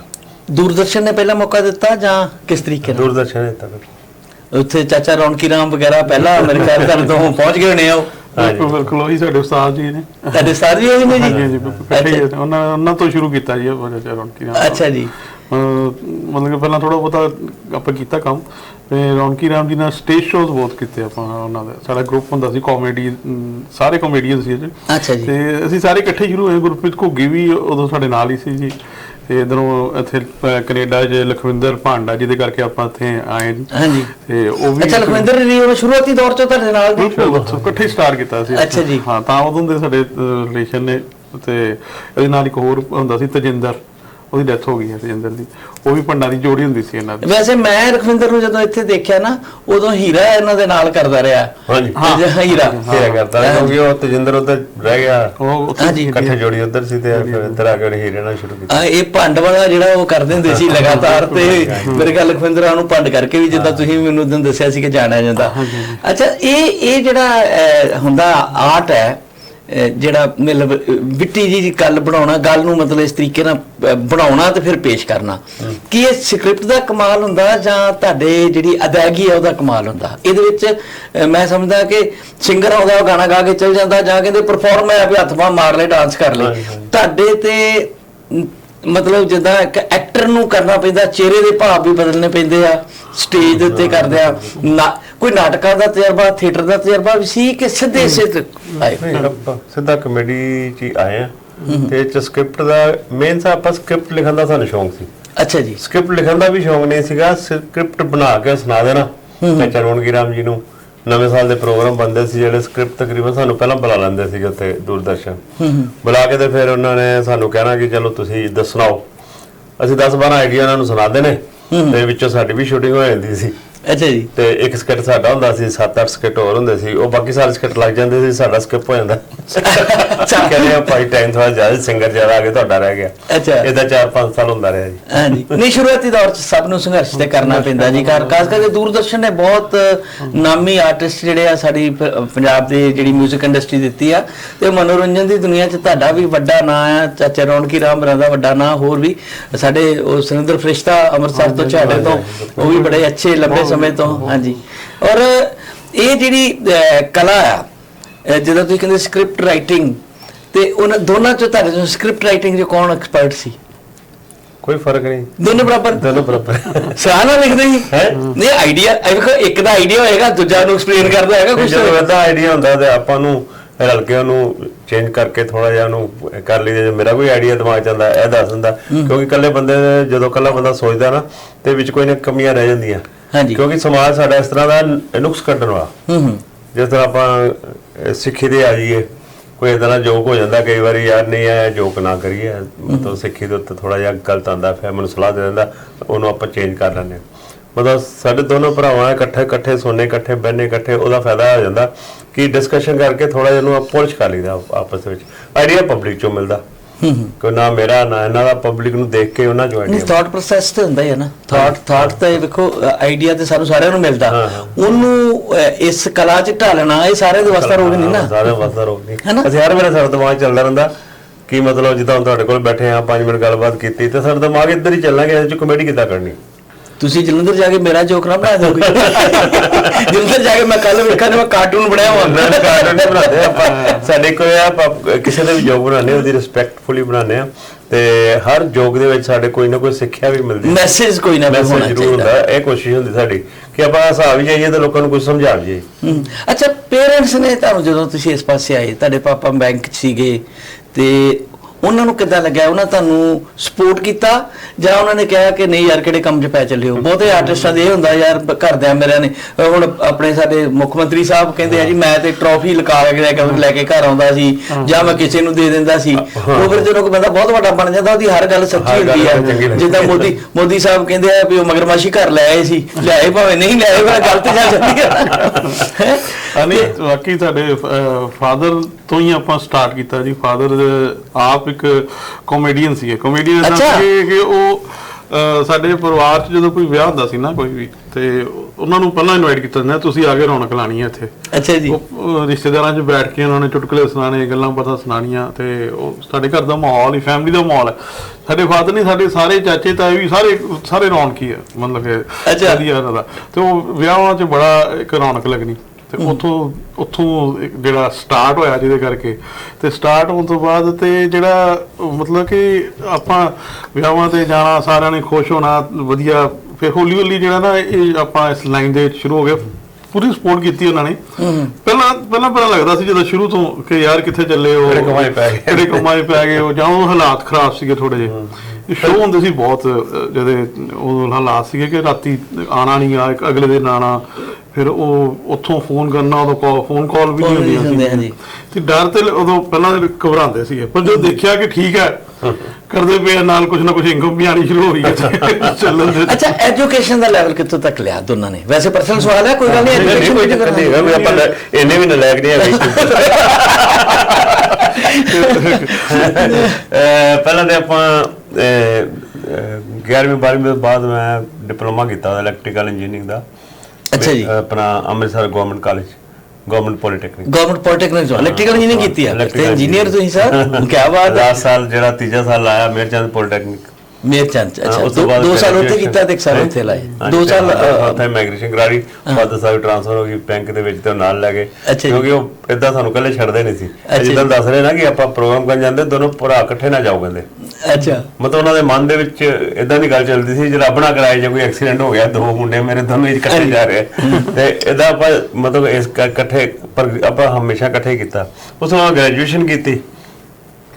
ਦੂਰਦਰਸ਼ਨ ਨੇ ਪਹਿਲਾ ਮੌਕਾ ਦਿੱਤਾ ਜਾਂ ਕਿਸ ਤਰੀਕੇ ਨਾਲ? ਦੂਰਦਰਸ਼ਨ ਤੱਕ ਉੱਥੇ ਚਾਚਾ ਰੌਣਕੀ ਰਾਮ ਵਗੈਰਾ ਪਹਿਲਾਂ ਮੇਰੇ ਖਿਆਲ ਤੁਹਾਨੂੰ ਤੋਂ ਪਹੁੰਚ ਗਏ ਆ ਉਹ। ਬਿਲਕੁਲ ਬਿਲਕੁਲ ਉਹੀ ਸਾਡੇ ਉਸਤਾਦ ਜੀ ਨੇ। ਤੁਹਾਡੇ ਸਾਥ ਵੀ ਹੋਏ ਨੇ ਜੀ? ਬਿਲਕੁਲ ਇਕੱਠੇ। ਉਹਨਾਂ ਉਹਨਾਂ ਤੋਂ ਸ਼ੁਰੂ ਕੀਤਾ ਜੀ ਉਹ ਜਿਹੜਾ ਰੌਣਕੀ ਰਾਮ। ਅੱਛਾ ਜੀ। ਮਤਲਬ ਕਿ ਪਹਿਲਾਂ ਥੋੜਾ ਬਹੁਤਾ ਆਪਾਂ ਕੀਤਾ ਕੰਮ। ਤੇ ਰੌਣਕੀ ਰਾਮ ਜੀ ਨਾਲ ਸਟੇਜ ਸ਼ੋਜ਼ ਬਹੁਤ ਕੀਤੇ ਆਪਾਂ ਉਹਨਾਂ ਦਾ। ਸਾਡਾ ਗਰੁੱਪ ਹੁੰਦਾ ਸੀ ਕਾਮੇਡੀ ਸਾਰੇ ਕਾਮੇਡੀਅਨ ਸੀ ਅੱਛਾ ਜੀ। ਤੇ ਅਸੀਂ ਸਾਰੇ ਇਕੱਠੇ ਸ਼ੁਰੂ ਹੋਏ ਗੁਰਪ੍ਰੀਤ ਘੁੱਗੀ ਵੀ ਉਦੋਂ ਸਾਡੇ ਨਾਲ ਹੀ ਸੀ ਜੀ। ਤੇ ਇਧਰੋਂ ਇੱਥੇ ਕੈਨੇਡਾ 'ਚ ਲਖਵਿੰਦਰ ਭਾਂਡਾ ਜਿਹਦੇ ਕਰਕੇ ਆਪਾਂ ਇੱਥੇ ਆਏ ਜੀ। ਹਾਂਜੀ। ਤੇ ਉਹ ਵੀ ਅੱਛਾ ਲਖਵਿੰਦਰ ਜੀ ਉਹ ਸ਼ੁਰੂਆਤੀ ਦੌਰ 'ਚ ਤੁਹਾਡੇ ਨਾਲ ਬਿਲਕੁਲ, ਇਕੱਠੇ ਸਟਾਰਟ ਕੀਤਾ ਸੀ ਅੱਛਾ ਜੀ। ਹਾਂ ਤਾਂ ਉਦੋਂ ਦੇ ਸਾਡੇ ਰਿਲੇਸ਼ਨ ਨੇ। ਤੇ ਇਹਦੇ ਨਾਲ ਇੱਕ ਹੋਰ ਹੁੰਦਾ ਸੀ ਤਜਿੰਦਰ। ਉਹਦੀ ਡੈਥ ਹੋ ਗਈ ਹੈ ਤਜਿੰਦਰ ਦੀ। ਉਹ ਵੀ ਭੰਡਾ ਦੀ ਜੋੜੀ ਹੁੰਦੀ ਸੀ ਇਹਨਾਂ ਦੀ। ਵੈਸੇ ਮੈਂ ਲਖਵਿੰਦਰ ਨੂੰ ਜਦੋਂ ਇੱਥੇ ਦੇਖਿਆ ਨਾ ਉਦੋਂ ਹੀਰਾ ਇਹਨਾਂ ਦੇ ਨਾਲ ਕਰਦਾ ਰਿਹਾ। ਹਾਂਜੀ। ਹਾਂ ਹੀਰਾ। ਫੇਰ ਕਰਦਾ ਰਿਹਾ ਕਿਉਂਕਿ ਉਹ ਤਜਿੰਦਰ ਉੱਧਰ ਰਹਿ ਗਿਆ। ਉਹ ਇਕੱਠੇ ਜੋੜੀ ਉੱਧਰ ਸੀ ਤੇ ਫਿਰ ਇੱਧਰ ਆ ਕੇ ਹੀਰੇ ਨਾਲ ਸ਼ੁਰੂ ਕੀਤਾ। ਆ ਇਹ ਭੰਡ ਵਾਲਾ ਜਿਹੜਾ ਉਹ ਕਰਦੇ ਹੁੰਦੇ ਸੀ ਲਗਾਤਾਰ ਤੇ ਮੇਰੇ ਖਿਆਲ ਲਖਵਿੰਦਰ ਨੂੰ ਭੰਡ ਕਰਕੇ ਵੀ ਜਿੱਦਾਂ ਤੁਸੀਂ ਮੈਨੂੰ ਉਦੋਂ ਦੱਸਿਆ ਸੀ ਕਿ ਜਾਣਿਆ ਜਾਂਦਾ। ਅੱਛਾ ਇਹ ਇਹ ਜਿਹੜਾ ਹੁੰਦਾ ਆਰਟ ਹੈ ਜਿਹੜਾ ਮਤਲਬ ਵਿੱਟੀ ਜੀ ਦੀ ਗੱਲ ਬਣਾਉਣਾ ਗੱਲ ਨੂੰ ਮਤਲਬ ਇਸ ਤਰੀਕੇ ਨਾਲ ਬਣਾਉਣਾ ਤੇ ਫਿਰ ਪੇਸ਼ ਕਰਨਾ। ਕੀ ਇਹ ਸਕ੍ਰਿਪਟ ਦਾ ਕਮਾਲ ਹੁੰਦਾ ਜਾਂ ਤੁਹਾਡੇ ਜਿਹੜੀ ਅਦਾਇਗੀ ਹੈ ਉਹਦਾ ਕਮਾਲ ਹੁੰਦਾ? ਇਹਦੇ ਵਿੱਚ ਮੈਂ ਸਮਝਦਾ ਕਿ ਸਿੰਗਰ ਆਉਂਦਾ ਉਹ ਗਾਣਾ ਗਾ ਕੇ ਚਲ ਜਾਂਦਾ ਜਾਂ ਕਹਿੰਦੇ ਪਰਫਾਰਮ ਹੈ ਵੀ ਹੱਥ ਬਾਂਹ ਮਾਰ ਲੈ ਡਾਂਸ ਕਰ ਲੈ। ਤੁਹਾਡੇ ਤੇ ਮਤਲਬ ਜਿੱਦਾਂ ਇੱਕ ਐਕਟਰ ਨੂੰ ਕਰਨਾ ਪੈਂਦਾ ਚਿਹਰੇ ਦੇ ਭਾਵ ਵੀ ਬਦਲਣੇ ਪੈਂਦੇ ਆ ਸਟੇਜ ਦੇ ਉੱਤੇ ਕਰਦੇ ਆ। ਨਾ ਕੋਈ ਨਾਟਕਾਂ ਦਾ ਤਜਰਬਾ ਥੀਏਟਰ ਦਾ ਤਜਰਬਾ ਵੀ ਸੀ ਕਿ ਸਿੱਧੇ ਸਿੱਧੇ ਆਏ? ਨਹੀਂ ਆਪਾਂ ਸਿੱਧਾ ਕਮੇਡੀ ਚ ਹੀ ਆਏ ਆ। ਤੇ ਇਹ ਚ ਸਕ੍ਰਿਪਟ ਦਾ ਮੇਨ ਸਾ ਆਪਾਂ ਸਕ੍ਰਿਪਟ ਲਿਖਣ ਦਾ ਸਾਨੂੰ ਸ਼ੌਂਕ ਸੀ। ਅੱਛਾ ਜੀ। ਸਕ੍ਰਿਪਟ ਲਿਖਣ ਦਾ ਵੀ ਸ਼ੌਂਕ ਨਹੀਂ ਸੀਗਾ ਸਕ੍ਰਿਪਟ ਬਣਾ ਕੇ ਸੁਣਾ ਦੇਣਾ। ਤੇ ਚਰਵਣਗੀ ਰਾਮ ਜੀ ਨੂੰ। ਨਵੇਂ ਸਾਲ ਦੇ ਪ੍ਰੋਗਰਾਮ ਬੰਦੇ ਸੀ ਜਿਹੜੇ ਸਕ੍ਰਿਪਟ ਤਕਰੀਬਨ ਸਾਨੂੰ ਪਹਿਲਾਂ ਬੁਲਾ ਲੈਂਦੇ ਸੀਗੇ ਉੱਥੇ ਦੂਰਦਰਸ਼ਨ। ਬੁਲਾ ਕੇ ਤੇ ਫਿਰ ਉਹਨਾਂ ਨੇ ਸਾਨੂੰ ਕਹਿਣਾ ਕਿ ਚਲੋ ਤੁਸੀਂ ਦੱਸਣਾਓ। ਅਸੀਂ 10 12 ਆਈਡੀਆ ਉਹਨਾਂ ਨੂੰ ਸੁਣਾਦੇ ਨੇ ਤੇ ਵਿੱਚੋਂ ਸਾਡੀ ਵੀ ਸ਼ੂਟਿੰਗ ਹੋ ਜਾਂਦੀ ਸੀ। ਅੱਛਾ ਜੀ। ਤੇ ਇੱਕ ਸਕਿੱਟ ਸਾਡਾ ਹੁੰਦਾ ਸੀ 7-8 ਸਕਿੱਟ ਹੋਰ ਹੁੰਦੇ ਸੀ। ਉਹ ਬਾਕੀ ਸਾਰੇ ਸਕਿੱਟ ਲੱਗ ਜਾਂਦੇ ਸੀ ਸਾਡਾ ਸਕਿਪ ਹੋ ਜਾਂਦਾ। [laughs] ਕਹਿੰਦੇ ਆ ਭਾਈ ਟਾਈਮ ਥੋੜਾ ਜ਼ਿਆਦਾ ਸਿੰਗਰ ਜ਼ਿਆਦਾ ਆ ਗਿਆ ਤੁਹਾਡਾ ਰਹਿ ਗਿਆ। ਅੱਛਾ। ਇਹਦਾ 4-5 ਸਾਲ ਹੁੰਦਾ ਰਿਹਾ ਜੀ। ਹਾਂਜੀ। ਨਹੀਂ ਸ਼ੁਰੂਆਤੀ ਦੌਰ ਚ ਸਭ ਨੂੰ ਸੰਘਰਸ਼ ਤੇ ਕਰਨਾ ਪੈਂਦਾ ਜੀ ਕਾਰ ਖਾਸ ਕਰਕੇ ਦੂਰਦਰਸ਼ਨ ਨੇ ਬਹੁਤ ਨਾਮੀ ਆਰਟਿਸਟ ਜਿਹੜੇ ਆ ਸਾਡੀ ਪੰਜਾਬ ਦੇ ਜਿਹੜੀ 뮤직 ਇੰਡਸਟਰੀ ਦਿੱਤੀ ਆ ਤੇ ਮਨੋਰੰਜਨ ਦੀ ਦੁਨੀਆ ਚ ਤੁਹਾਡਾ ਵੀ ਵੱਡਾ ਨਾਂ ਆ ਚਾਚਾ ਰੌਣਕੀ ਰਾਮ ਦਾ ਵੱਡਾ ਨਾਂ ਹੋਰ ਵੀ ਸਾਡੇ ਉਹ ਸੁਰਿੰਦਰ ਫਰਿਸ਼ਤਾ ਅੰਮ੍ਰਿਤਸਰ ਤੋਂ ਝਾੜੇ ਤੋਂ ਉਹ ਵੀ ਬੜੇ ਅੱਛੇ ਲੰਬੇ ਸਮੇਂ ਤੋਂ ਹਾਂਜੀ। ਔਰ ਇਹ ਜਿਹੜੀ ਕਲਾ ਆ ਜਦੋਂ ਤੁਸੀਂ ਕਹਿੰਦੇ ਸਕ੍ਰਿਪਟ ਰਾਈਟਿੰਗ ਤੇ ਉਹਨਾਂ ਦੋਨਾਂ ਚੋਂ ਤੁਹਾਡੇ ਚੋਂ ਸਕ੍ਰਿਪਟ ਰਾਈਟਿੰਗ 'ਚ ਕੌਣ ਐਕਸਪਰਟ ਸੀ? ਕੋਈ ਫ਼ਰਕ ਨਹੀਂ। ਦੋਨੋਂ ਬਰਾਬਰ? ਦੋਨੋਂ ਬਰਾਬਰ। ਨਾਲ ਲਿਖਦੇ ਸੀ ਹੈਂ? ਨਹੀਂ ਆਈਡੀਆ ਵੇਖੋ ਇੱਕ ਦਾ ਆਈਡੀਆ ਹੋਏਗਾ ਦੂਜਾ ਨੂੰ ਐਕਸਪਲੇਨ ਕਰਦਾ ਹੈਗਾ ਕੁਝ ਜਦੋਂ ਇਹਦਾ ਆਈਡੀਆ ਹੁੰਦਾ ਤੇ ਆਪਾਂ ਨੂੰ ਰਲ ਕੇ ਉਹਨੂੰ ਚੇਂਜ ਕਰਕੇ ਥੋੜਾ ਜਿਹਾ ਉਹਨੂੰ ਕਰ ਲਈਏ ਜੇ ਮੇਰਾ ਕੋਈ ਆਈਡੀਆ ਦਿਮਾਗ 'ਚ ਆਉਂਦਾ ਇਹ ਦੱਸ ਦਿੰਦਾ। ਕਿਉਂਕਿ ਇਕੱਲੇ ਬੰਦੇ ਜਦੋਂ ਇਕੱਲਾ ਬੰਦਾ ਸੋਚਦਾ ਨਾ ਤੇ ਵਿੱਚ ਕੋਈ ਨਾ ਕਮੀਆਂ ਰਹਿ ਜਾਂਦੀਆਂ। ਹਾਂਜੀ। ਕਿਉਂਕਿ ਸਮਾਜ ਸਾਡਾ ਇਸ ਤਰ੍ਹਾਂ ਦਾ ਨੁਕਸ ਕੱਢਣ ਵਾਲਾ। ਹੂੰ ਹੂੰ। ਜਿਸ ਤਰ੍ਹਾਂ ਆਪਾਂ ਸਿੱਖੀ ਦੇ ਆ ਜਾਈਏ। ਕੋਈ ਇਦਾਂ ਦਾ ਜੋਕ ਹੋ ਜਾਂਦਾ ਕਈ ਵਾਰੀ, ਯਾਰ ਨਹੀਂ ਆਇਆ ਜੋਕ ਨਾ ਕਰੀਏ। ਮਤਲਬ ਸਿੱਖੀ ਦੇ ਉੱਤੇ ਥੋੜਾ ਜਿਹਾ ਗਲਤ ਆਂਦਾ ਫਿਰ ਮੈਨੂੰ ਸਲਾਹ ਦੇ ਦਿੰਦਾ, ਉਹਨੂੰ ਆਪਾਂ ਚੇਂਜ ਕਰ ਲੈਂਦੇ ਹਾਂ। ਮਤਲਬ ਸਾਡੇ ਦੋਨੋਂ ਭਰਾਵਾਂ ਇਕੱਠੇ ਇਕੱਠੇ ਸੋਨੇ, ਇਕੱਠੇ ਬਹਿਨੇ, ਇਕੱਠੇ ਉਹਦਾ ਫਾਇਦਾ ਹੋ ਜਾਂਦਾ ਕਿ ਡਿਸਕਸ਼ਨ ਕਰਕੇ ਥੋੜਾ ਜਿਹਾ ਉਹਨੂੰ ਪੋਲਿਸ਼ ਕਰ ਲਈਦਾ ਆਪਸ ਵਿੱਚ। ਆਈਡੀਆ ਪਬਲਿਕ ਚੋਂ ਮਿਲਦਾ। ਕੋਈ ਨਾ ਮੇਰਾ ਨਾ ਇਹਨਾਂ ਦਾ ਪਬਲਿਕ ਨੂੰ ਦੇਖ ਕੇ ਉਹਨਾਂ ਚੋਂ ਨਹੀਂ ਆਈਡੀਆ ਥਾਟ ਪ੍ਰੋਸੈਸ ਤੇ ਹੁੰਦਾ ਹੀ ਹੈ ਨਾ। ਥਾਟ ਥਾਟ ਤੇ ਵੇਖੋ ਆਈਡੀਆ ਤੇ ਸਾਨੂੰ ਸਾਰਿਆਂ ਨੂੰ ਮਿਲਦਾ। ਉਹਨੂੰ ਇਸ ਕਲਾ 'ਚ ਢਾਲਣਾ ਇਹ ਸਾਰੇ ਦੇ ਵਾਸਤੇ ਰੋਗ ਨਹੀਂ ਨਾ। ਸਾਰੇ ਵਾਸਤਾ ਰੋਗ ਨਹੀਂ? ਅਸੀਂ ਹਰ ਵੇਲੇ ਸਾਡਾ ਦਿਮਾਗ ਚੱਲਦਾ ਰਹਿੰਦਾ ਕਿ ਮਤਲਬ ਜਿੱਦਾਂ ਤੁਹਾਡੇ ਕੋਲ ਬੈਠੇ ਆ 5 ਮਿੰਟ ਗੱਲਬਾਤ ਕੀਤੀ ਤੇ ਸਾਡਾ ਦਿਮਾਗ ਇੱਧਰ ਹੀ ਚੱਲਾਂਗੇ ਇਹਦੇ ਚ ਕਮੇਡੀ ਕਿੱਦਾਂ ਕਰਨੀ। ਤੁਸੀਂ ਜਲੰਧਰ ਜਾ ਕੇ ਮੇਰਾ ਜੋਕ ਨਾ ਬਣਾ ਦਿਓਗੇ। ਜਲੰਧਰ ਜਾ ਕੇ ਮੈਂ ਕੱਲ ਵੇਖਿਆ ਤੇ ਮੈਂ ਕਾਰਟੂਨ ਬਣਾਇਆ ਹੁੰਦਾ ਨੇ ਕਾਰਟੂਨ ਨਹੀਂ ਬਣਾਉਂਦੇ ਆਪਾਂ। ਸਾਡੇ ਕੋਲ ਆ ਕਿਸੇ ਦੇ ਵੀ ਜੋਕ ਬਣਾਉਂਦੇ ਉਹਦੀ ਰਿਸਪੈਕਟਫੁਲੀ ਬਣਾਉਂਦੇ ਆ। ਤੇ ਹਰ ਜੋਕ ਦੇ ਵਿੱਚ ਸਾਡੇ ਕੋਈ ਨਾ ਕੋਈ ਸਿੱਖਿਆ ਵੀ ਮਿਲਦੀ ਹੈ। ਮੈਸੇਜ ਕੋਈ ਨਾ ਕੋਈ ਹੋਣਾ ਜ਼ਰੂਰ ਹੁੰਦਾ। ਇਹ ਕੋਸ਼ਿਸ਼ ਹੁੰਦੀ ਸਾਡੀ ਕਿ ਆਪਾਂ ਹਿਸਾਬ ਹੀ ਜਾਈਏ ਤੇ ਲੋਕਾਂ ਨੂੰ ਕੁਝ ਸਮਝਾ ਹਮ, ਅੱਛਾ ਪੇਰੈਂਟਸ ਨੇ ਤੁਹਾਨੂੰ ਜਦੋਂ ਤੁਸੀਂ ਇਸ ਪਾਸੇ ਆਏ ਤੁਹਾਡੇ ਪਾਪਾ ਬੈਂਕ 'ਚ ਸੀਗੇ ਤੇ ਉਹਨਾਂ ਨੂੰ ਕਿੱਦਾਂ ਲੱਗਿਆ? ਉਹਨਾਂ ਤੁਹਾਨੂੰ ਸਪੋਰਟ ਕੀਤਾ? ਜਾਂ ਉਹਨਾਂ ਨੇ ਕਿਹਾ ਕਿ ਨਹੀਂ ਯਾਰ ਕਿਹੜੇ ਕੰਮ 'ਚ ਪੈ ਚੱਲੇ ਹੋ? ਬਹੁਤੇ ਆਰਟਿਸਟਾਂ ਦੇ ਇਹ ਹੁੰਦਾ ਯਾਰ ਘਰਦਿਆਂ ਮੇਰਿਆਂ ਨੇ। ਹੁਣ ਆਪਣੇ ਸਾਡੇ ਮੁੱਖ ਮੰਤਰੀ ਸਾਹਿਬ ਕਹਿੰਦੇ ਆ ਜੀ ਮੈਂ ਤੇ ਟਰੋਫੀ ਲਗਾ ਕੇ ਲੈ ਕੇ ਲੈ ਕੇ ਘਰ ਆਉਂਦਾ ਸੀ ਜਾਂ ਮੈਂ ਕਿਸੇ ਨੂੰ ਦੇ ਦਿੰਦਾ ਸੀ। ਉਹ ਫਿਰ ਜਦੋਂ ਕੋਈ ਬੰਦਾ ਬਹੁਤ ਵੱਡਾ ਬਣ ਜਾਂਦਾ ਉਹਦੀ ਹਰ ਗੱਲ ਸੱਚੀ ਹੁੰਦੀ ਹੈ ਜਿੱਦਾਂ ਮੋਦੀ ਮੋਦੀ ਸਾਹਿਬ ਕਹਿੰਦੇ ਆ ਵੀ ਉਹ ਮਗਰਮੱਛੀ ਘਰ ਲੈ ਆਏ ਸੀ। ਲਿਆਏ ਭਾਵੇਂ ਨਹੀਂ ਲਿਆਏ ਪਰ ਗੱਲ ਤੇ ਜਾ ਜਾਂਦੀ ਹੈ ਨਹੀਂ ਵਾਕਈ ਤੁਹਾਡੇ ਫਾਦਰ ਤੋਂ ਹੀ ਆਪਾਂ ਸਟਾਰਟ ਕੀਤਾ ਜੀ। ਫਾਦਰ ਆਪ ਇੱਕ ਕਾਮੇਡੀਅਨ ਸੀਗੇ। ਕਾਮੇਡੀਅਨ ਅੱਛਾ। ਸੀ ਕਿ ਉਹ ਸਾਡੇ ਪਰਿਵਾਰ 'ਚ ਜਦੋਂ ਕੋਈ ਵਿਆਹ ਹੁੰਦਾ ਸੀ ਨਾ ਕੋਈ ਵੀ ਤੇ ਉਹਨਾਂ ਨੂੰ ਪਹਿਲਾਂ ਇਨਵਾਈਟ ਕੀਤਾ ਜਾਂਦਾ ਤੁਸੀਂ ਆ ਕੇ ਰੌਣਕ ਲਾਣੀ ਹੈ ਇੱਥੇ। ਅੱਛਾ ਜੀ। ਰਿਸ਼ਤੇਦਾਰਾਂ 'ਚ ਬੈਠ ਕੇ ਉਹਨਾਂ ਨੇ ਚੁਟਕਲੇ ਸੁਣਾਣੇ ਗੱਲਾਂ ਬਾਤਾਂ ਸੁਣਾਣੀਆਂ ਤੇ ਉਹ ਸਾਡੇ ਘਰ ਦਾ ਮਾਹੌਲ ਹੀ ਫੈਮਿਲੀ ਦਾ ਮਾਹੌਲ ਹੈ। ਸਾਡੇ ਫਾਦਰ ਨਹੀਂ ਸਾਡੇ ਸਾਰੇ ਚਾਚੇ ਤਾਏ ਵੀ ਸਾਰੇ ਸਾਰੇ ਰੌਣਕੀ ਹੈ ਮਤਲਬ ਕਿ ਅੱਛਾ। ਵਧੀਆ ਉਹਨਾਂ ਦਾ। ਤੇ ਉਹ ਵਿਆਹਾਂ 'ਚ ਬੜਾ ਇੱਕ ਰੌਣਕ ਲੱਗਣੀ। ਤੇ ਉੱਥੋਂ ਉੱਥੋਂ ਜਿਹੜਾ ਸਟਾਰਟ ਹੋਇਆ ਜਿਹਦੇ ਕਰਕੇ। ਤੇ ਸਟਾਰਟ ਹੋਣ ਤੋਂ ਬਾਅਦ ਤੇ ਜਿਹੜਾ ਮਤਲਬ ਕਿ ਆਪਾਂ ਵਿਆਹਾਂ ਤੇ ਜਾਣਾ ਸਾਰਿਆਂ ਨੇ ਖੁਸ਼ ਹੋਣਾ ਵਧੀਆ। ਫਿਰ ਹੌਲੀ ਹੌਲੀ ਜਿਹੜਾ ਨਾ ਇਹ ਆਪਾਂ ਇਸ ਲਾਈਨ ਦੇ ਸ਼ੁਰੂ ਹੋ ਗਏ। ਪੂਰੀ ਸਪੋਰਟ ਕੀਤੀ ਉਹਨਾਂ ਨੇ। ਪਹਿਲਾਂ ਪਹਿਲਾਂ ਪਹਿਲਾਂ ਲੱਗਦਾ ਸੀ ਜਦੋਂ ਸ਼ੁਰੂ ਤੋਂ ਕਿ ਯਾਰ ਕਿੱਥੇ ਚੱਲੇ ਹੋ। ਕਿਹੜੇ ਕੰਮਾਂ 'ਚ ਪੈ ਗਏ। ਕਿਹੜੇ ਕੰਮਾਂ 'ਚ ਪੈ ਗਏ ਹੋ ਜਾਂ ਉਹ ਹਾਲਾਤ ਖਰਾਬ ਸੀਗੇ ਥੋੜੇ ਜਿਹੇ। ਸ਼ੋਅ ਹੁੰਦੇ ਸੀ ਬਹੁਤ ਜਿਹਦੇ ਉਹ ਹਾਲਾਤ ਸੀਗੇ ਕਿ ਰਾਤੀ ਆਣਾ ਨਹੀਂ ਆ ਅਗਲੇ ਦਿਨ ਆਣਾ ਫਿਰ ਉਹ ਉੱਥੋਂ ਫੋਨ ਕਰਨਾ ਉਦੋਂ ਕਾਲ ਫੋਨ ਕਾਲ ਵੀ ਨਹੀਂ ਹੁੰਦੇ, ਸੀ। ਤੇ ਡਰ ਤੇ ਉਦੋਂ ਪਹਿਲਾਂ ਘਬਰਾਉਂਦੇ ਸੀਗੇ ਪਰ ਜਦੋਂ ਦੇਖਿਆ ਕਿ ਠੀਕ ਹੈ ਕਰਦੇ ਪਏ ਨਾਲ ਕੁਝ ਨਾ ਕੁਝ ਇਨਕਮ ਵੀ ਆਣੀ ਸ਼ੁਰੂ ਹੋ ਤੇ [laughs] ਚੱਲਣ ਦੇ ਅੱਛਾ ਐਜੂਕੇਸ਼ਨ ਦਾ ਲੈਵਲ ਕਿੱਥੋਂ ਤੱਕ ਲਿਆ ਦੋਨਾਂ ਨੇ? ਵੈਸੇ ਪਰਸਨਲ ਸਵਾਲ ਹੈ ਕੋਈ ਗੱਲ ਨਹੀਂ education ਕੋਈ ਚੱਕਰ ਨਹੀਂ। ਹੈਗਾ ਵੀ ਆਪਾਂ ਇੰਨੇ ਵੀ ਨਲਾਇਕ ਨਹੀਂ ਹੈਗੇ। [laughs] ਪਹਿਲਾਂ ਤੇ ਆਪਾਂ 11ਵੀਂ 12ਵੀਂ ਤੋਂ ਬਾਅਦ ਮੈਂ ਡਿਪਲੋਮਾ ਕੀਤਾ ਇਲੈਕਟ੍ਰੀਕਲ ਇੰਜੀਨੀਅਰਿੰਗ ਦਾ। ਅੱਛਾ ਜੀ। ਆਪਣਾ Amritsar government college government polytechnic government polytechnic ਚੋਂ ਇਲੈਕਟ੍ਰੀਕਲ ਇੰਜੀਨੀਅਰਿੰਗ ਕੀਤੀ ਹੈ ਤੇ ਇੰਜੀਨੀਅਰ ਤੁਸੀਂ ਸਰ [laughs] ਕੀ ਬਾਤ ਹੈ। ਲਾਸਟ ਸਾਲ ਜਿਹੜਾ ਤੀਜਾ ਸਾਲ ਆਇਆ ਮੇਰਚੰਦ ਪੋਲੀਟੈਕਨਿਕ ਮੇਰ ਚੰਦ ਹਾਂ, ਅੱਛਾ ਦੋ- ਸਾਲ ਉੱਥੇ। ਕੀਤਾ ਤੇ ਇੱਕ ਸਾਲ ਉੱਥੇ ਹਾਂਜੀ, ਦੋ ਸਾਲ ਉੱਥੇ- ਮਾਈਗ੍ਰੇਸ਼ਨ ਕਰਾਰੀ ਫਾਦਰ ਸਾਹਿਬ ਟ੍ਰਾਂਸਫਰ ਹੋ ਗਈ ਬੈਂਕ ਦੇ ਵਿੱਚ ਤੇ ਨਾਲ ਲੈ ਗਏ। ਜੀ। ਕਿਉਂਕਿ ਉਹ ਇਦਾਂ ਸਾਨੂੰ ਕੱਲੇ ਛੱਡਦੇ ਨਹੀਂ ਸੀ। ਜੀ। ਜਿੱਦਾਂ ਦੱਸ ਰਹੇ ਨਾ ਕਿ ਆਪਾਂ ਪ੍ਰੋਗਰਾਮ ਕਰਨ ਜਾਂਦੇ ਦੋਨੋਂ ਭਰਾ ਇਕੱਠੇ ਨਾ ਜਾਓ ਕਹਿੰਦੇ। ਅੱਛਾ। ਮਤਲਬ ਉਹਨਾਂ ਦੇ ਮਨ ਦੇ ਵਿੱਚ ਇਦਾਂ ਦੀ ਗੱਲ ਚੱਲਦੀ ਸੀ ਜੇ ਰੱਬ ਨਾ ਕਰਾਏ ਜੇ ਕੋਈ ਐਕਸੀਡੈਂਟ ਹੋ ਗਿਆ ਦੋ ਮੁੰਡੇ ਮੇਰੇ ਦੋਨੋਂ ਹੀ ਇਕੱਠੇ ਜਾ ਰਹੇ ਆ। ਤੇ ਇਹਦਾ ਆਪਾਂ ਮਤਲਬ ਇਸ ਇਕੱਠੇ ਪਰ ਆਪਾਂ ਹਮੇਸ਼ਾ ਇਕੱਠੇ ਕੀਤਾ। ਉਸ ਤੋਂ ਬਾਅਦ ਗ੍ਰੈਜੂਏਸ਼ਨ ਕੀਤੀ।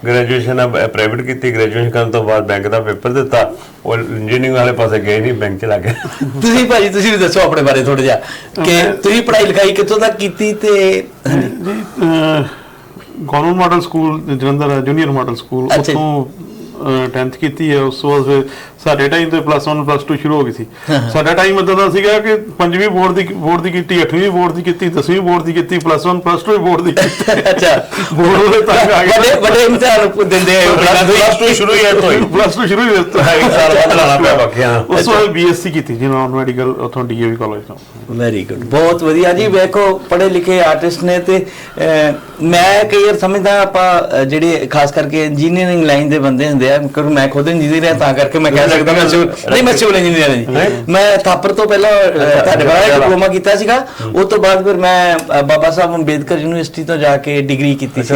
ਗ੍ਰੈਜੂਏਸ਼ਨ ਪ੍ਰਾਈਵੇਟ ਕੀਤੀ। ਗ੍ਰੈਜੂਏਸ਼ਨ ਕਰਨ ਤੋਂ ਬਾਅਦ ਬੈਂਕ ਦਾ ਪੇਪਰ ਦਿੱਤਾ। ਉਹ ਇੰਜੀਨੀਅਰਿੰਗ ਵਾਲੇ ਪਾਸੇ ਗਏ ਨਹੀਂ ਬੈਂਕ ਚ ਲੱਗ ਗਏ। ਤੁਸੀਂ ਭਾਜੀ ਤੁਸੀਂ ਵੀ ਦੱਸੋ ਆਪਣੇ ਬਾਰੇ ਥੋੜਾ ਜਿਹਾ। ਕਿ ਤੁਸੀਂ ਪੜ੍ਹਾਈ ਲਿਖਾਈ ਕਿੱਥੋਂ ਤੱਕ ਕੀਤੀ ਤੇ government model school Jalandhar junior model school. ਉੱਥੋਂ 10th ਕੀਤੀ ਹੈ ਉਸ ਤੋਂ ਬਾਅਦ ਫਿਰ ਸਾਡੇ ਟਾਈਮ ਤੇ ਪਲੱਸ 1 ਪਲੱਸ 2 ਸ਼ੁਰੂ ਹੋ ਗਈ ਸੀ। ਸਾਡਾ ਟਾਈਮ ਇਦਾਂ ਦਾ ਸੀਗਾ ਕਿ ਪੰਜਵੀਂ ਬੋਰਡ ਦੀ ਬੋਰਡ ਦੀ ਕੀਤੀ 8ਵੀਂ ਬੋਰਡ ਦੀ ਕੀਤੀ 10ਵੀਂ ਬੋਰਡ ਦੀ ਕੀਤੀ ਪਲੱਸ 1 ਪਲੱਸ 2 ਬੋਰਡ ਦੀ ਕੀਤੀ। ਅੱਛਾ। ਬੋਰਡ ਤੱਕ ਆ ਵੱਡੇ ਗਿਆ ਵੱਡੇ ਇਮਤਿਹਾਨ ਦਿੰਦੇ ਆ ਪਲੱਸ 2 ਸ਼ੁਰੂ ਹੀ ਹੈ ਤੋਂ ਹੀ। ਪਲੱਸ 2 ਸ਼ੁਰੂ ਹੀ ਦਿੱਤਾ ਇੱਕ ਸਾਲ ਬਾਅਦ ਲਾਣਾ ਪਿਆ ਬਾਕੀਆਂ। ਦਾ। ਉਸ ਤੋਂ ਬੀਐਸਸੀ ਕੀਤੀ ਜੀ ਨਾਨ ਮੈਡੀਕਲ ਉੱਥੋਂ ਡੀਏਵੀ ਕਾਲਜ ਤੋਂ। ਵੈਰੀ ਗੁੱਡ ਬਹੁਤ ਵਧੀਆ ਜੀ। ਵੇਖੋ ਪੜ੍ਹੇ ਲਿਖੇ ਆਰਟਿਸਟ ਨੇ ਤੇ ਮੈਂ ਕਈ ਵਾਰ ਸਮਝਦਾ ਆਪਾਂ ਜਿਹੜੇ ਖਾਸ ਕਰਕੇ ਇੰਜੀਨੀਅਰਿੰਗ ਲਾਈਨ ਦੇ ਬੰਦੇ ਹੁੰਦੇ ਆ ਕਿਉਂਕਿ ਮੈਂ ਖੁਦ ਇੰਜੀਨੀਅਰ ਹਾਂ ਤਾਂ ਕਰਕੇ ਮੈਂ ਕਹਿ ਸਕਦਾ ਮੈਂ ਸਿਵਲ ਨਹੀਂ ਮੈਂ ਸਿਵਲ ਇੰਜੀਨੀਅਰ ਹਾਂ? ਜੀ ਮੈਂ ਥਾਪਰ ਤੋਂ ਪਹਿਲਾਂ ਤੁਹਾਡੇ ਬਾਰੇ ਡਿਪਲੋਮਾ ਕੀਤਾ ਸੀਗਾ। ਉਸ ਤੋਂ ਬਾਅਦ ਫਿਰ ਮੈਂ ਬਾਬਾ ਸਾਹਿਬ ਅੰਬੇਦਕਰ ਯੂਨੀਵਰਸਿਟੀ ਤੋਂ ਜਾ ਕੇ ਡਿਗਰੀ ਕੀਤੀ ਸੀ?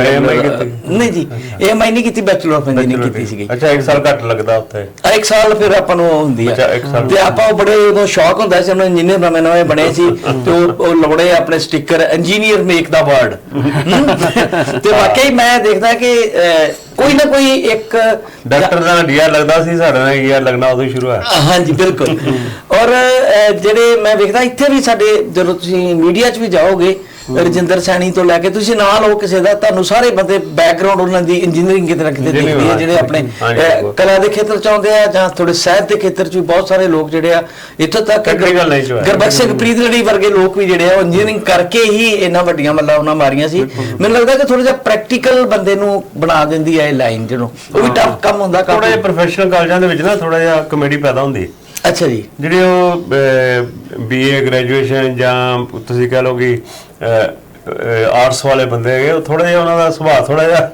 ਨਹੀਂ ਜੀ ਐਮਆਈ ਨਹੀਂ ਕੀਤੀ ਬੈਚਲਰ ਆਫ ਇੰਜੀਨੀਅਰਿੰਗ ਕੀਤੀ ਸੀਗੀ। ਅੱਛਾ ਇੱਕ ਸਾਲ ਘੱਟ ਲੱਗਦਾ ਉੱਥੇ। ਇੱਕ ਸਾਲ ਫਿਰ ਆਪਾਂ ਨੂੰ ਹੁੰਦੀ ਆ। ਤੇ ਆਪਾਂ ਉਹ ਬੜੇ ਉਦੋਂ ਸ਼ੌਕ ਹੁੰਦਾ ਸੀ ਉਹਨਾਂ ਇੰਜੀਨੀਅਰ ਨਵੇਂ ਨਵੇਂ ਬਣੇ ਸੀ। ਤੇ ਉਹ ਲਾਉਣੇ ਆਪਣੇ ਸਟicker ਇੰਜੀਨੀਅਰ ਮੇਕ ਦਾ ਵਰਡ ਤੇ ਵਾਕਈ ਮੈਂ ਦੇਖਦਾ ਕਿ ਕੋਈ ਨਾ ਕੋਈ ਇੱਕ ਡਾਕਟਰ ਦਾ ਡੀਆਰ ਲੱਗਦਾ ਸੀ ਸਾਡੇ ਨਾਲ ਡੀਆਰ ਲੱਗਣਾ ਉਦੋਂ ਸ਼ੁਰੂ ਹੋਇਆ। ਹਾਂਜੀ ਬਿਲਕੁਲ। ਔਰ ਜਿਹੜੇ ਮੈਂ ਵੇਖਦਾ ਇੱਥੇ ਵੀ ਸਾਡੇ ਜਦੋਂ ਤੁਸੀਂ ਮੀਡੀਆ 'ਚ ਵੀ ਜਾਓਗੇ ਰਜਿੰਦਰ ਸੈਣੀ ਤੋਂ ਲੈ ਕੇ ਤੁਸੀਂ ਨਾਲ ਹੋ ਕਿਸੇ ਦਾ ਤੁਹਾਨੂੰ ਸਾਰੇ ਬੰਦੇ ਬੈਕਗ੍ਰਾਉਂਡ ਉਹਨਾਂ ਦੀ ਇੰਜੀਨੀਅਰਿੰਗ ਕਿਤੇ ਨਾ ਕਿਤੇ ਦਿਖਦੀ ਹੈ ਜਿਹੜੇ ਆਪਣੇ ਕਲਾ ਦੇ ਖੇਤਰ ਚ ਆਉਂਦੇ ਆ ਜਾਂ ਥੋੜੇ ਸਾਹਿਤ ਦੇ ਖੇਤਰ ਚ ਵੀ ਬਹੁਤ ਸਾਰੇ ਲੋਕ ਜਿਹੜੇ ਆ ਇੱਥੋਂ ਤੱਕ। ਗੁਰਬਖਸ਼ ਸਿੰਘ ਪ੍ਰੀਤਲੜੀ ਵਰਗੇ ਲੋਕ ਵੀ ਜਿਹੜੇ ਆ ਉਹ ਇੰਜੀਨੀਅਰਿੰਗ ਕਰਕੇ ਹੀ ਇਹਨਾਂ ਵੱਡੀਆਂ ਮੱਲਾਂ ਉਹਨਾਂ ਮਾਰੀਆਂ ਸੀ। ਮੈਨੂੰ ਲੱਗਦਾ ਕਿ ਥੋੜਾ ਜਿਹਾ ਪ੍ਰੈਕਟੀਕਲ ਬੰਦੇ ਨੂੰ ਬਣਾ ਦਿੰਦੀ ਹੈ ਇਹ ਲਾਈਨ ਜਿਹਨੂੰ। ਉਹ ਵੀ ਟਫ ਕੰਮ ਹੁੰਦਾ ਥੋੜਾ ਕਾਫੀ। ਜਿਹਾ ਪ੍ਰੋਫੈਸ਼ਨਲ ਕਾਲਜਾਂ ਦੇ ਵਿੱਚ ਨਾ ਥੋੜਾ ਜਿਹਾ ਕਮੇਡੀ ਪੈਦਾ ਹੁੰਦੀ। ਅੱਛਾ ਜੀ। ਜਿਹੜੇ ਉਹ ਬੀਏ ਗ੍ਰੈਜੂਏਸ਼ਨ ਜਾਂ ਤੁਸੀਂ ਕਹ ਲਓ ਕਿ ਆਰਟਸ ਵਾਲੇ ਬੰਦੇ ਹੈਗੇ ਉਹ ਥੋੜਾ ਜਿਹਾ ਉਹਨਾਂ ਦਾ ਸੁਭਾਅ ਥੋੜਾ ਜਿਹਾ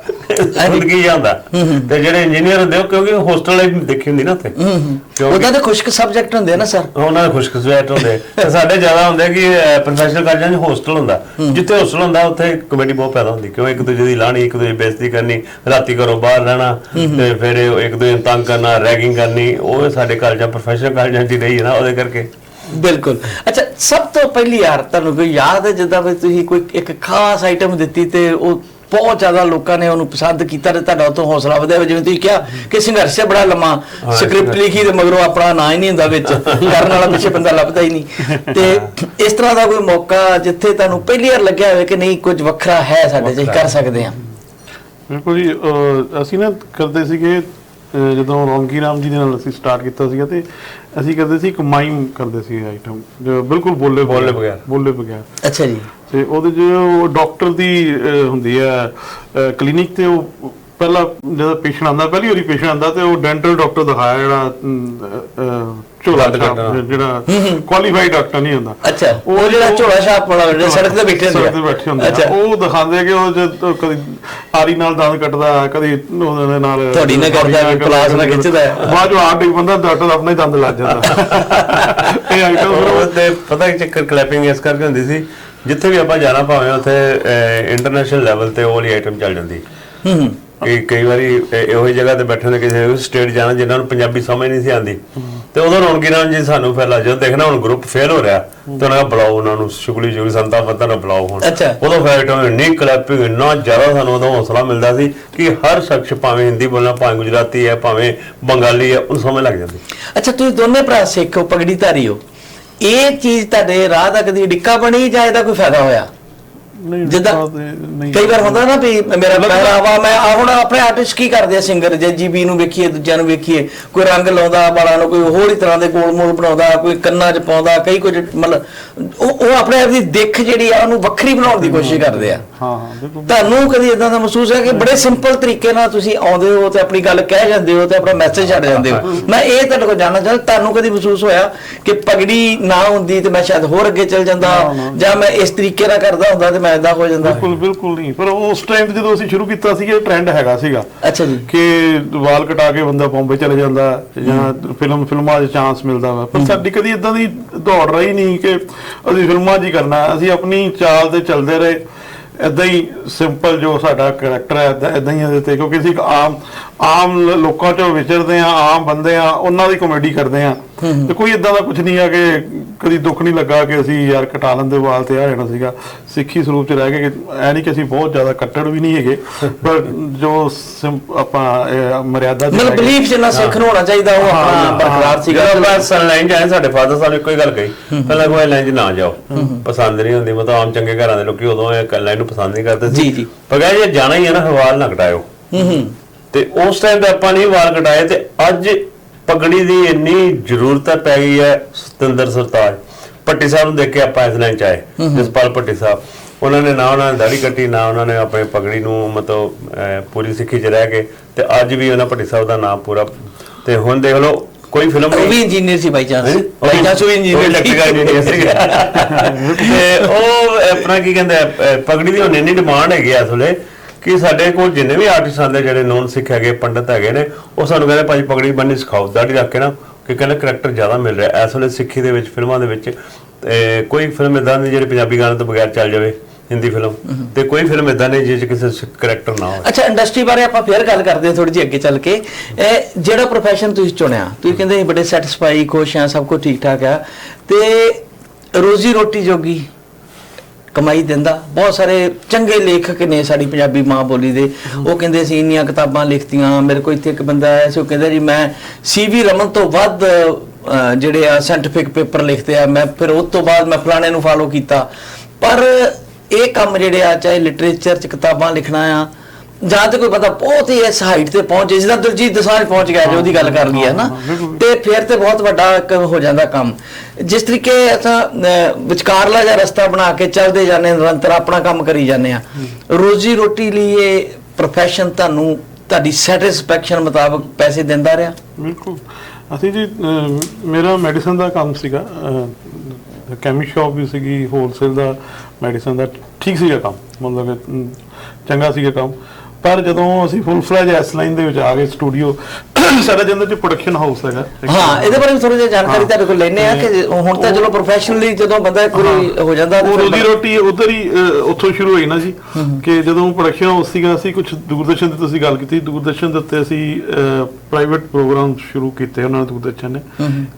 ਜ਼ਿੰਦਗੀ ਜਾਂਦਾ। ਤੇ ਜਿਹੜੇ ਇੰਜੀਨੀਅਰ ਹੁੰਦੇ ਉਹ ਕਿਉਂਕਿ ਹੋਸਟਲ ਲਾਈਫ ਦੇਖੀ ਹੁੰਦੀ ਨਾ ਉੱਥੇ। ਉਹਦਾ ਤੇ ਖੁਸ਼ਕ ਸਬਜੈਕਟ ਹੁੰਦੇ ਆ ਨਾ ਸਰ ਉਹਨਾਂ ਦੇ ਖੁਸ਼ਕਸਵੈਟ ਹੁੰਦੇ। ਤੇ ਸਾਡੇ ਜ਼ਿਆਦਾ ਹੁੰਦੇ ਕਿ ਪ੍ਰੋਫੈਸ਼ਨਲ ਕਾਲਜਾਂ 'ਚ ਹੋਸਟਲ ਹੁੰਦਾ। ਜਿੱਥੇ ਹੋਸਟਲ ਹੁੰਦਾ ਉੱਥੇ ਕਮੇਡੀ ਬਹੁਤ ਪੈਦਾ ਹੁੰਦੀ। ਕਿਉਂ ਇੱਕ ਦੂਜੇ ਦੀ ਲਾਣੀ ਇੱਕ ਦੂਜੇ ਦੀ ਬੇਇੱਜ਼ਤੀ ਕਰਨੀ ਰਾਤੀ ਘਰੋਂ ਬਾਹਰ ਰਹਿਣਾ ਤੇ ਫਿਰ ਇੱਕ ਦੂਜੇ ਨੂੰ ਤੰਗ ਕਰਨਾ ਰੈਗਿੰਗ ਕਰਨੀ ਉਹ ਸਾਡੇ ਕਾਲਜਾਂ ਪ੍ਰੋਫੈਸ਼ਨਲ ਕਾਲਜਾਂ 'ਚ ਰਹੀ ਹੈ ਨਾ ਉਹਦੇ ਕਰਕੇ। ਬਿਲਕੁਲ। ਅੱਛਾ ਸਭ ਤੋਂ ਪਹਿਲੀ ਯਾਰ ਤੁਹਾਨੂੰ ਕੋਈ ਯਾਦ ਹੈ ਜਿੱਦਾਂ ਵੀ ਤੁਸੀਂ ਕੋਈ ਇੱਕ ਖਾਸ ਆਈਟਮ ਦਿੱਤੀ ਤੇ ਉਹ ਬਹੁਤ ਜ਼ਿਆਦਾ ਲੋਕਾਂ ਨੇ ਉਹਨੂੰ ਪਸੰਦ ਕੀਤਾ ਤੇ ਤੁਹਾਡਾ ਉਤੋਂ ਹੌਸਲਾ ਵਧਿਆ ਜਿਵੇਂ ਤੁਸੀਂ ਕਿਹਾ ਕਿ ਸੰਘਰਸ਼ ਹੈ ਬੜਾ ਲੰਮਾ ਸਕ੍ਰਿਪਟ ਲਿਖੀ ਤੇ ਮਗਰੋਂ ਆਪਣਾ ਨਾਂ ਹੀ ਨਹੀਂ ਹੁੰਦਾ ਵਿੱਚ। ਕਰਨ ਵਾਲਾ ਪਿੱਛੇ ਬੰਦਾ ਲੱਭਦਾ ਹੀ ਨਹੀਂ। ਤੇ ਇਸ ਤਰ੍ਹਾਂ ਦਾ ਕੋਈ ਮੌਕਾ ਜਿੱਥੇ ਤੁਹਾਨੂੰ ਪਹਿਲੀ ਵਾਰ ਲੱਗਿਆ ਹੋਵੇ ਕਿ ਨਹੀਂ ਕੁਝ ਵੱਖਰਾ ਹੈ ਸਾਡੇ ਅਸੀਂ ਕਰ ਸਕਦੇ ਹਾਂ। ਬਿਲਕੁਲ ਜੀ ਅਸੀਂ ਨਾ ਕਰਦੇ ਸੀਗੇ ਜਦੋਂ ਰੌਂਗੀ ਰਾਮ ਜੀ ਦੇ ਨਾਲ ਅਸੀਂ ਸਟਾਰਟ ਕੀਤਾ ਸੀਗਾ ਤੇ ਅਸੀਂ ਕਰਦੇ ਸੀ ਇੱਕ ਮਾਈਮ ਕਰਦੇ ਸੀ ਆਈਟਮ ਜੋ ਬਿਲਕੁਲ ਬੋਲੇ ਬੋਲੇ ਬਗੈਰ। ਬੋਲੇ ਬਗੈਰ ਅੱਛਾ ਜੀ ਤੇ ਉਹਦੇ ਚ ਉਹ ਡਾਕਟਰ ਦੀ ਹੁੰਦੀ ਹੈ ਕਲੀਨਿਕ ਤੇ ਉਹ ਪਹਿਲਾ ਜਦੋਂ ਪੇਸ਼ੈਂਟ ਆਂਦਾ ਪਹਿਲੀ ਵਾਰੀ ਪੇਸ਼ੈਂਟ ਆਂਦਾ ਤੇ ਉਹ ਡੈਂਟਲ ਡਾਕਟਰ ਦਿਖਾਇਆ ਜਿਹੜਾ ਝੋਲਾ ਛਾਪ। ਜਿਹੜਾ ਕੁਆਲੀਫਾਈਡ ਡਾਕਟਰ ਨਹੀਂ ਹੁੰਦਾ। ਅੱਛਾ ਉਹ ਜਿਹੜਾ ਝੋਲਾ ਛਾਪ ਵਾਲਾ ਜਿਹੜਾ ਸੜਕ ਤੇ ਬੈਠੇ ਹੁੰਦੇ ਆ। ਸੜਕ ਤੇ ਬੈਠੇ ਹੁੰਦੇ ਉਹ ਦਿਖਾਉਂਦੇ ਕਿ ਉਹ ਜਦ ਕਦੀ ਆਰੀ ਨਾਲ ਦੰਦ ਕੱਟਦਾ ਕਦੀ ਉਹਦੇ ਨਾਲ ਤੁਹਾਡੀ ਨਾਲ ਕਰਦਾ, ਕੋਈ ਪਲਾਸ ਨਾਲ ਖਿੱਚਦਾ। ਬਾਅਦ ਜੋ ਆਟ ਬੰਦਾ ਡਾਕਟਰ ਆਪਣਾ ਹੀ ਦੰਦ ਲੱਗ ਜਾਂਦਾ। [laughs] ਇਹ ਆਈਟਮ ਉਹ ਤੇ ਪਤਾ ਕਿ ਚੱਕਰ ਕਲੈਪਿੰਗ ਇਸ ਕਰਕੇ ਹੁੰਦੀ ਸੀ ਜਿੱਥੇ ਵੀ ਆਪਾਂ ਜਾਣਾ ਭਾਵੇਂ ਉੱਥੇ ਇੰਟਰਨੈਸ਼ਨਲ ਲੈਵਲ ਤੇ ਉਹ ਵਾਲੀ ਆਈਟਮ ਚੱਲ ਜਾਂਦੀ। ਹੂੰ ਹੂੰ। ਕਿ ਕਈ ਵਾਰੀ ਇਹ- ਜਗ੍ਹਾ ਤੇ ਬੈਠੇ ਨੇ ਕਿਸੇ ਸਟੇਟ ਜਾਣਾ ਜਿਨ੍ਹਾਂ ਨੂੰ ਪੰਜਾਬੀ ਸਮਝ ਨਹੀਂ ਸੀ ਆਉਂਦੀ। ਤੇ ਉਦੋਂ ਰੌਣਕੀ ਨਾਲ ਜੀ ਸਾਨੂੰ ਫੈਲਾ ਜਦੋਂ ਦੇਖਣਾ ਹੁਣ ਗਰੁੱਪ ਫੇਲ ਹੋ ਰਿਹਾ ਤੇ ਉਹਨਾਂ ਬੁਲਾਓ ਉਹਨਾਂ ਨੂੰ ਸ਼ੁਕਲੀ ਸ਼ੁਕਲੀ ਸੰਤਾ ਪਤਾ ਨਾ ਬੁਲਾਓ ਹੁਣ। ਉਦੋਂ ਫੈਟ ਹੋਏ ਨਹੀਂ ਕਲੈਪਿੰਗ ਇੰਨਾ ਜ਼ਿਆਦਾ ਸਾਨੂੰ ਉਦੋਂ ਹੌਸਲਾ ਮਿਲਦਾ ਸੀ ਕਿ ਹਰ ਸ਼ਖਸ ਭਾਵੇਂ ਹਿੰਦੀ ਬੋਲਣਾ ਭਾਵੇਂ ਗੁਜਰਾਤੀ ਹੈ ਭਾਵੇਂ ਬੰਗਾਲੀ ਹੈ ਉਹਨੂੰ ਸਮਝ ਲੱਗ ਜਾਂਦੀ। ਅੱਛਾ ਤੁਸੀਂ ਦੋਨੇ ਭਰਾ ਸਿੱਖ ਹੋ ਪਗੜੀ ਧਾਰੀ ਹੋ। ਇਹ ਚੀਜ਼ ਤੁਹਾਡੇ ਰਾਹ ਦਾ ਕਦੀ ਡਿੱਕਾ ਬਣੀ ਜਾਂ ਇਹਦਾ ਕੋਈ ਫਾਇਦਾ ਹੋਇਆ? ਨਹੀਂ ਜਿੱਦਾਂ ਨਹੀਂ ਕਈ ਵਾਰ ਹੁੰਦਾ ਨਾ ਵੀ ਮੇਰਾ ਪਹਿਰਾਵਾ ਮੈਂ ਆ ਹੁਣ ਆਪਣੇ ਆਰਟਿਸਟ ਕੀ ਕਰਦੇ ਆ ਸਿੰਗਰ ਜੇ ਜੀਬੀ ਨੂੰ ਵੇਖੀਏ ਦੂਜਿਆਂ ਨੂੰ ਵੇਖੀਏ ਕੋਈ ਰੰਗ ਲਾਉਂਦਾ ਵਾਲਾਂ ਨੂੰ ਕੋਈ ਹੋਰ ਹੀ ਤਰ੍ਹਾਂ ਦੇ ਗੋਲ ਮੋਲ ਬਣਾਉਂਦਾ ਕੋਈ ਕੰਨਾਂ 'ਚ ਪਾਉਂਦਾ ਕਈ ਕੁਝ ਮਤਲਬ ਉਹ ਉਹ ਆਪਣੇ ਆਪ ਦੀ ਦਿੱਖ ਜਿਹੜੀ ਆ ਉਹਨੂੰ ਵੱਖਰੀ ਬਣਾਉਣ ਦੀ ਕੋਸ਼ਿਸ਼ ਕਰਦੇ ਆ। ਹਾਂ ਹਾਂ ਬਿਲਕੁਲ। ਤੁਹਾਨੂੰ ਕਦੀ ਇਦਾਂ ਦਾ ਮਹਿਸੂਸ ਹੈ ਕਿ ਬੜੇ ਸਿੰਪਲ ਤਰੀਕੇ ਨਾਲ ਤੁਸੀਂ ਆਉਂਦੇ ਹੋ ਤੇ ਆਪਣੀ ਗੱਲ ਕਹਿ ਜਾਂਦੇ ਹੋ ਤੇ ਆਪਣਾ ਮੈਸੇਜ ਛੱਡ ਜਾਂਦੇ ਹੋ? ਮੈਂ ਇਹ ਤੁਹਾਡੇ ਕੋਲ ਜਾਣਨਾ ਚਾਹੁੰਦਾ ਤੁਹਾਨੂੰ ਕਦੀ ਮਹਿਸੂਸ ਹੋਇਆ ਕਿ ਪਗੜੀ ਨਾ ਹੁੰਦੀ ਤੇ ਮੈਂ ਸ਼ਾਇਦ ਹੋਰ ਅੱਗੇ ਚੱਲ ਜਾਂਦਾ ਜਾਂ ਮੈਂ ਇਸ ਤਰੀਕੇ ਨਾਲ ਕਰਦਾ ਹੁੰਦਾ ਤੇ ਮੈਂ ਇਦਾਂ ਹੋ ਜਾਂਦਾ ਬਿਲਕੁਲ ਬਿਲਕੁਲ ਨਹੀਂ। ਪਰ ਉਸ ਟਾਈਮ ਜਦੋਂ ਅਸੀਂ ਸ਼ੁਰੂ ਕੀਤਾ ਸੀ ਇਹ ਟ੍ਰੈਂਡ ਹੈਗਾ ਸੀਗਾ ਅੱਛਾ ਜੀ। ਕਿ ਵਾਲ ਕਟਾ ਕੇ ਬੰਦਾ ਬੰਬੇ ਚਲੇ ਜਾਂਦਾ ਜਾਂ ਫਿਲਮ ਫਿਲਮਾਂ 'ਚ ਚਾਂਸ ਮਿਲਦਾ ਵਾ। ਪਰ ਸਾਡੀ ਕਦੀ ਇਦਾਂ ਦੀ ਦੌੜ ਰਹੀ ਨਹੀਂ ਕਿ ਅਸੀਂ ਫਿਲਮਾਂ 'ਚ ਹੀ ਕਰਨਾ। ਅਸੀਂ ਆਪਣੀ ਚਾਲ ਤੇ ਚੱਲਦੇ ਰਹੇ। ਇਦਾਂ ਹੀ ਸਿੰਪਲ ਜੋ ਸਾਡਾ ਕੈਰੈਕਟਰ ਹੈ ਇਦਾਂ ਇਦਾਂ ਹੀ ਇਹਦੇ ਤੇ। ਕਿਉਂਕਿ ਅਸੀਂ ਇੱਕ ਆਮ ਆਮ ਲੋਕਾਂ ਚੋਂ ਵਿਚਰਦੇ ਆ ਆਮ ਬੰਦੇ ਆ ਉਹਨਾਂ ਦੀ ਕਾਮੇਡੀ ਕਰਦੇ ਆ ਤੇ ਕੋਈ ਇਦਾਂ ਦਾ ਕੁਝ ਨਹੀਂ ਆ ਕਿ ਕਦੀ ਦੁੱਖ ਨਹੀਂ ਲੱਗਾ ਕਿ ਅਸੀਂ ਯਾਰ ਕਟਾ ਲੈਂਦੇ ਵਾਲ ਤੇ ਆ ਜਾਣਾ ਸੀਗਾ। ਸਿੱਖੀ ਸਰੂਪ ਚ ਰਹਿ ਕੇ ਐ ਨਹੀਂ ਕਿ ਅਸੀਂ ਬਹੁਤ ਜ਼ਿਆਦਾ ਕੱਟੜ ਵੀ ਨਹੀਂ ਹੈਗੇ ਪਰ ਜੋ ਆਪਾਂ ਮਰਿਆਦਾ ਚ ਮਤਲਬ ਬਲੀਫ ਜਿੰਨਾ ਸਿੱਖ ਨੂੰ ਹੋਣਾ ਚਾਹੀਦਾ ਉਹ ਆਪਣਾ ਹਾਂ, ਬਰਕਰਾਰ ਸੀਗਾ। ਜਦੋਂ ਆਪਾਂ ਸਨਲਾਈਨ ਜਾਏ ਸਾਡੇ ਫਾਦਰ ਸਾਹਿਬ ਨੇ ਕੋਈ ਗੱਲ ਕਹੀ ਪਹਿਲਾਂ ਕੋਈ ਲਾਈਨ 'ਚ ਨਾ ਜਾਓ ਪਸੰਦ ਨਹੀਂ ਹੁੰਦੀ ਮਤਲਬ ਆਮ ਚੰਗੇ ਘਰਾਂ ਦੇ ਲੋਕੀ ਉਦੋਂ ਇਹ ਲਾਈਨ ਨੂੰ ਪਸੰਦ ਨਹੀਂ ਕਰਦੇ ਜੀ, ਜੀ। ਪਰ ਕਹਿੰਦੇ ਜੇ ਜਾਣਾ ਹੀ ਹੈ ਨਾ ਫਿਰ ਵਾਲ ਨਾ ਕਟਾਇਓ। ਹੂੰ ਹੂੰ। ਤੇ ਉਸ ਟਾਈਮ ਤੇ ਆਪਾਂ ਨਹੀਂ ਵਾਲ ਕਟਾਏ ਤੇ ਅੱਜ ਪਗੜੀ ਦੀ ਇੰਨੀ ਜ਼ਰੂਰਤ ਪੈ ਗਈ ਹੈ ਸਤਿੰਦਰ ਸਰਤਾਜ। ਪੱਟੀ ਸਾਹਿਬ ਨੂੰ ਦੇਖ ਕੇ ਆਪਾਂ ਇਸ ਲਾਈਨ ਚ ਆਏ ਜਸਪਾਲ ਪੱਟੀ ਸਾਹਿਬ। ਉਹਨਾਂ ਨੇ ਨਾ ਉਹਨਾਂ ਨੇ ਦਾੜੀ ਕੱਟੀ ਨਾ ਉਹਨਾਂ ਨੇ ਆਪਣੇ ਪਗੜੀ ਨੂੰ ਮਤਲਬ ਪੂਰੀ ਸਿੱਖੀ ਚ ਰਹਿ ਕੇ ਤੇ ਅੱਜ ਵੀ ਉਹਨਾਂ ਪੱਟੀ ਸਾਹਿਬ ਦਾ ਨਾਮ ਪੂਰਾ ਤੇ ਹੁਣ ਦੇਖ ਲਓ ਕੋਈ ਫਿਲਮ ਉਹ ਨਹੀਂ। ਵੀ ਇੰਜੀਨੀਅਰ ਸੀ ਬਾਈ ਚਾਂਸ? ਬਾਈ ਚਾਂਸ ਉਹ ਇੰਜੀਨੀਅਰ electrical engineer ਸੀਗਾ। [laughs] ਤੇ ਉਹ ਆਪਣਾ ਕੀ ਕਹਿੰਦੇ ਪਗੜੀ ਦੀ ਹੁਣ ਇੰਨੀ ਡਿਮਾਂਡ ਹੈਗੀ ਆ ਇਸ ਵੇਲੇ। ਕਿ ਸਾਡੇ ਕੋਲ ਜਿੰਨੇ ਵੀ ਆਰਟਿਸਟ ਆਉਂਦੇ ਜਿਹੜੇ ਨੋਨ ਸਿੱਖ ਹੈਗੇ ਪੰਡਤ ਹੈਗੇ ਨੇ ਉਹ ਸਾਨੂੰ ਕਹਿੰਦੇ ਭਾਜੀ ਪਗੜੀ ਬੰਨੀ ਸਿਖਾਓ। ਦਾੜੀ ਰੱਖ ਕੇ ਨਾ ਕਿ ਕਹਿੰਦੇ ਕਰੈਕਟਰ ਜ਼ਿਆਦਾ ਮਿਲ ਰਿਹਾ। ਇਸ ਵੇਲੇ ਸਿੱਖੀ ਦੇ ਵਿੱਚ ਫਿਲਮਾਂ ਦੇ ਵਿੱਚ ਤੇ ਕੋਈ ਫਿਲਮ ਇਦਾਂ ਦੀ ਜਿਹੜੀ ਪੰਜਾਬੀ ਗਾਣੇ ਤੋਂ ਬਗੈਰ ਚੱਲ ਜਾਵੇ ਹਿੰਦੀ ਫਿਲਮ ਤੇ ਕੋਈ ਫਿਲਮ ਇਦਾਂ ਨਹੀਂ ਜਿਸ ਕਿਸੇ ਕਰੈਕਟਰ ਨਾ ਹੋਵੇ। ਅੱਛਾ ਇੰਡਸਟਰੀ ਬਾਰੇ ਆਪਾਂ ਫੇਰ ਗੱਲ ਕਰਦੇ ਹਾਂ ਥੋੜੀ ਜਿਹੀ ਅੱਗੇ ਚੱਲ ਕੇ। ਇਹ ਜਿਹੜਾ profession ਤੁਸੀਂ ਚੁਣਿਆ ਤੁਸੀਂ ਕਹਿੰਦੇ ਬੜੇ ਸੈਟੀਸਫਾਈ ਖੁਸ਼ ਆ ਸਭ ਕੁਝ ਠੀਕ ਠਾਕ ਆ। ਤੇ ਰੋਜ਼ੀ ਰੋਟੀ ਜੋਗੀ ਕਮਾਈ ਦਿੰਦਾ। ਬਹੁਤ ਸਾਰੇ ਚੰਗੇ ਲੇਖਕ ਨੇ ਸਾਡੀ ਪੰਜਾਬੀ ਮਾਂ ਬੋਲੀ ਦੇ। ਉਹ ਕਹਿੰਦੇ ਸੀ, ਇੰਨੀਆਂ ਕਿਤਾਬਾਂ ਲਿਖਤੀਆਂ, ਮੇਰੇ ਕੋਲ ਇੱਥੇ ਇੱਕ ਬੰਦਾ ਆਇਆ ਸੀ, ਉਹ ਕਹਿੰਦਾ ਜੀ, ਮੈਂ ਸੀਵੀ ਰਮਨ ਤੋਂ ਵੱਧ ਜਿਹੜੇ ਆ ਸਾਇੰਟੀਫਿਕ ਪੇਪਰ ਲਿਖਦੇ ਆ, ਮੈਂ ਫਿਰ ਉਸ ਤੋਂ ਬਾਅਦ ਮੈਂ ਫਲਾਣੇ ਨੂੰ ਫਾਲੋ ਕੀਤਾ। ਪਰ ਇਹ ਕੰਮ ਜਿਹੜੇ ਆ, ਚਾਹੇ ਲਿਟਰੇਚਰ ਚ ਕਿਤਾਬਾਂ ਲਿਖਣਾ ਆ ਜਾਂ ਤੇ ਕੋਈ ਬੰਦਾ ਬਹੁਤ ਹੀ ਇਸ ਹਾਈਟ ਤੇ ਪਹੁੰਚੇ ਜਿੱਦਾਂ ਦਲਜੀਤ ਦਸਾਂਝ ਪਹੁੰਚ ਗਿਆ ਜੋ ਉਹਦੀ ਗੱਲ ਕਰ ਲਈ ਹੈ ਨਾ ਤੇ ਫਿਰ ਤੇ ਬਹੁਤ ਵੱਡਾ ਇੱਕ ਹੋ ਜਾਂਦਾ ਕੰਮ। ਜਿਸ ਤਰੀਕੇ ਅਸਾਂ ਵਿਚਕਾਰਲਾ ਜਿਹਾ ਰਸਤਾ ਬਣਾ ਕੇ ਚੱਲਦੇ ਜਾਂਦੇ ਨਿਰੰਤਰ ਆਪਣਾ ਕੰਮ ਕਰੀ ਜਾਂਦੇ ਆ ਰੋਜੀ ਰੋਟੀ ਲਈ ਇਹ ਪ੍ਰੋਫੈਸ਼ਨ ਤੁਹਾਨੂੰ ਤੁਹਾਡੀ ਸੈਟੀਸਫੈਕਸ਼ਨ ਮੁਤਾਬਕ ਪੈਸੇ ਦਿੰਦਾ ਰਿਹਾ? ਬਿਲਕੁਲ। ਅਸੀਂ ਜੀ ਮੇਰਾ ਮੈਡੀਸਨ ਦਾ ਕੰਮ ਸੀਗਾ ਕੈਮੀ ਸ਼ਾਪ ਵੀ ਸੀਗੀ ਹੋਲਸੇਲ ਦਾ ਮੈਡੀਸਨ ਦਾ ਠੀਕ ਸੀਗਾ ਕੰਮ। ਮਤਲਬ ਕਿ, ਅਮ, ਚੰਗਾ ਸੀਗਾ ਕੰਮ। ਪਰ ਜਦੋਂ ਅਸੀਂ ਫੁੱਲ ਫਲੈਜ ਐਸ ਲਾਈਨ ਦੇ ਵਿੱਚ ਆ ਗਏ ਸਟੂਡੀਓ ਸਾਡਾ ਜਿੰਦੇ ਚ ਪ੍ਰੋਡਕਸ਼ਨ ਹਾਊਸ ਹੈਗਾ। ਹਾਂ ਇਹਦੇ ਬਾਰੇ ਥੋੜੀ ਜਿਹੀ ਜਾਣਕਾਰੀ। ਤੁਹਾਡੇ ਕੋਲ ਲੈਣੇ ਆ ਕਿ ਹੁਣ ਤਾਂ ਚਲੋ ਪ੍ਰੋਫੈਸ਼ਨਲੀ ਜਦੋਂ ਬੰਦਾ ਵਾਰੀ ਹੋ ਜਾਂਦਾ ਉਹ ਰੋਜੀ ਰੋਟੀ ਉਧਰ ਹੀ ਉੱਥੋਂ ਸ਼ੁਰੂ ਹੋਈ ਨਾ ਜੀ। ਕਿ ਜਦੋਂ ਪ੍ਰੋਡਕਸ਼ਨ ਹਾਊਸ ਸੀਗਾ ਅਸੀਂ ਕੁਝ ਦੂਰਦਰਸ਼ਨ ਦੀ ਤੁਸੀਂ ਗੱਲ ਕੀਤੀ। ਦੂਰਦਰਸ਼ਨ ਦੇ ਉੱਤੇ ਅਸੀਂ ਪ੍ਰਾਈਵੇਟ ਪ੍ਰੋਗਰਾਮ ਸ਼ੁਰੂ ਕੀਤੇ ਉਹਨਾਂ ਨੇ ਦੂਰਦਰਸ਼ਨ ਨੇ।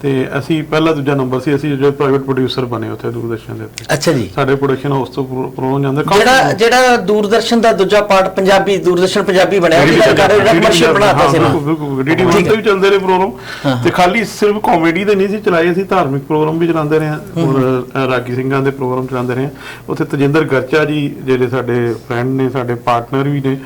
ਤੇ ਅਸੀਂ ਪਹਿਲਾ ਦੂਜਾ ਨੰਬਰ ਸੀ। ਅਸੀਂ ਜੋ ਪ੍ਰਾਈਵੇਟ ਪ੍ਰੋਡਿਊਸਰ ਬਣੇ ਉੱਥੇ ਦੂਰਦਰਸ਼ਨ ਦੇ ਉੱਤੇ। ਅੱਛਾ ਜੀ। ਸਾਡੇ ਪ੍ਰੋਡਕਸ਼ਨ ਹਾਊਸ ਤੋਂ ਪ੍ਰੋਗਰਾਮ ਜਾਂਦੇ। ਜਿਹੜਾ ਜਿਹੜਾ ਦੂਰਦਰਸ਼ਨ ਦਾ ਦੂਜਾ ਪਾਰਟ ਪੰਜਾਬੀ ਦੂਰਦਰਸ਼ਨ ਪੰਜਾਬੀ ਬਣਿਆ ਉਹਦੀ ਗੱਲ ਕਰ ਰਹੇ ਹੋ ਜਿਹੜਾ ਕਮਰਸ਼ੀਅਲ ਬਣਾਤਾ ਸੀ ਨਾ। ਤੇ ਵੀ ਚੱਲਦੇ ਰਹੇ ਪ੍ਰੋਗਰਾਮ ਤੇ ਖਾਲੀ ਸਿਰਫ ਕਾਮੇਡੀ ਦੇ ਨਹੀਂ ਸੀ ਚਲਾਏ ਅਸੀਂ ਧਾਰਮਿਕ ਪ੍ਰੋਗਰਾਮ ਵੀ ਚਲਾਉਂਦੇ ਰਹੇ ਹਾਂ। ਔਰ ਅ, ਰਾਗੀ ਸਿੰਘਾਂ ਦੇ ਪ੍ਰੋਗਰਾਮ ਚਲਾਉਂਦੇ ਰਹੇ ਉੱਥੇ ਤਜਿੰਦਰ ਗਰਚਾ ਜੀ ਜਿਹੜੇ ਸਾਡੇ ਫਰੈਂਡ ਨੇ ਸਾਡੇ ਪਾਰਟਨਰ ਵੀ ਨੇ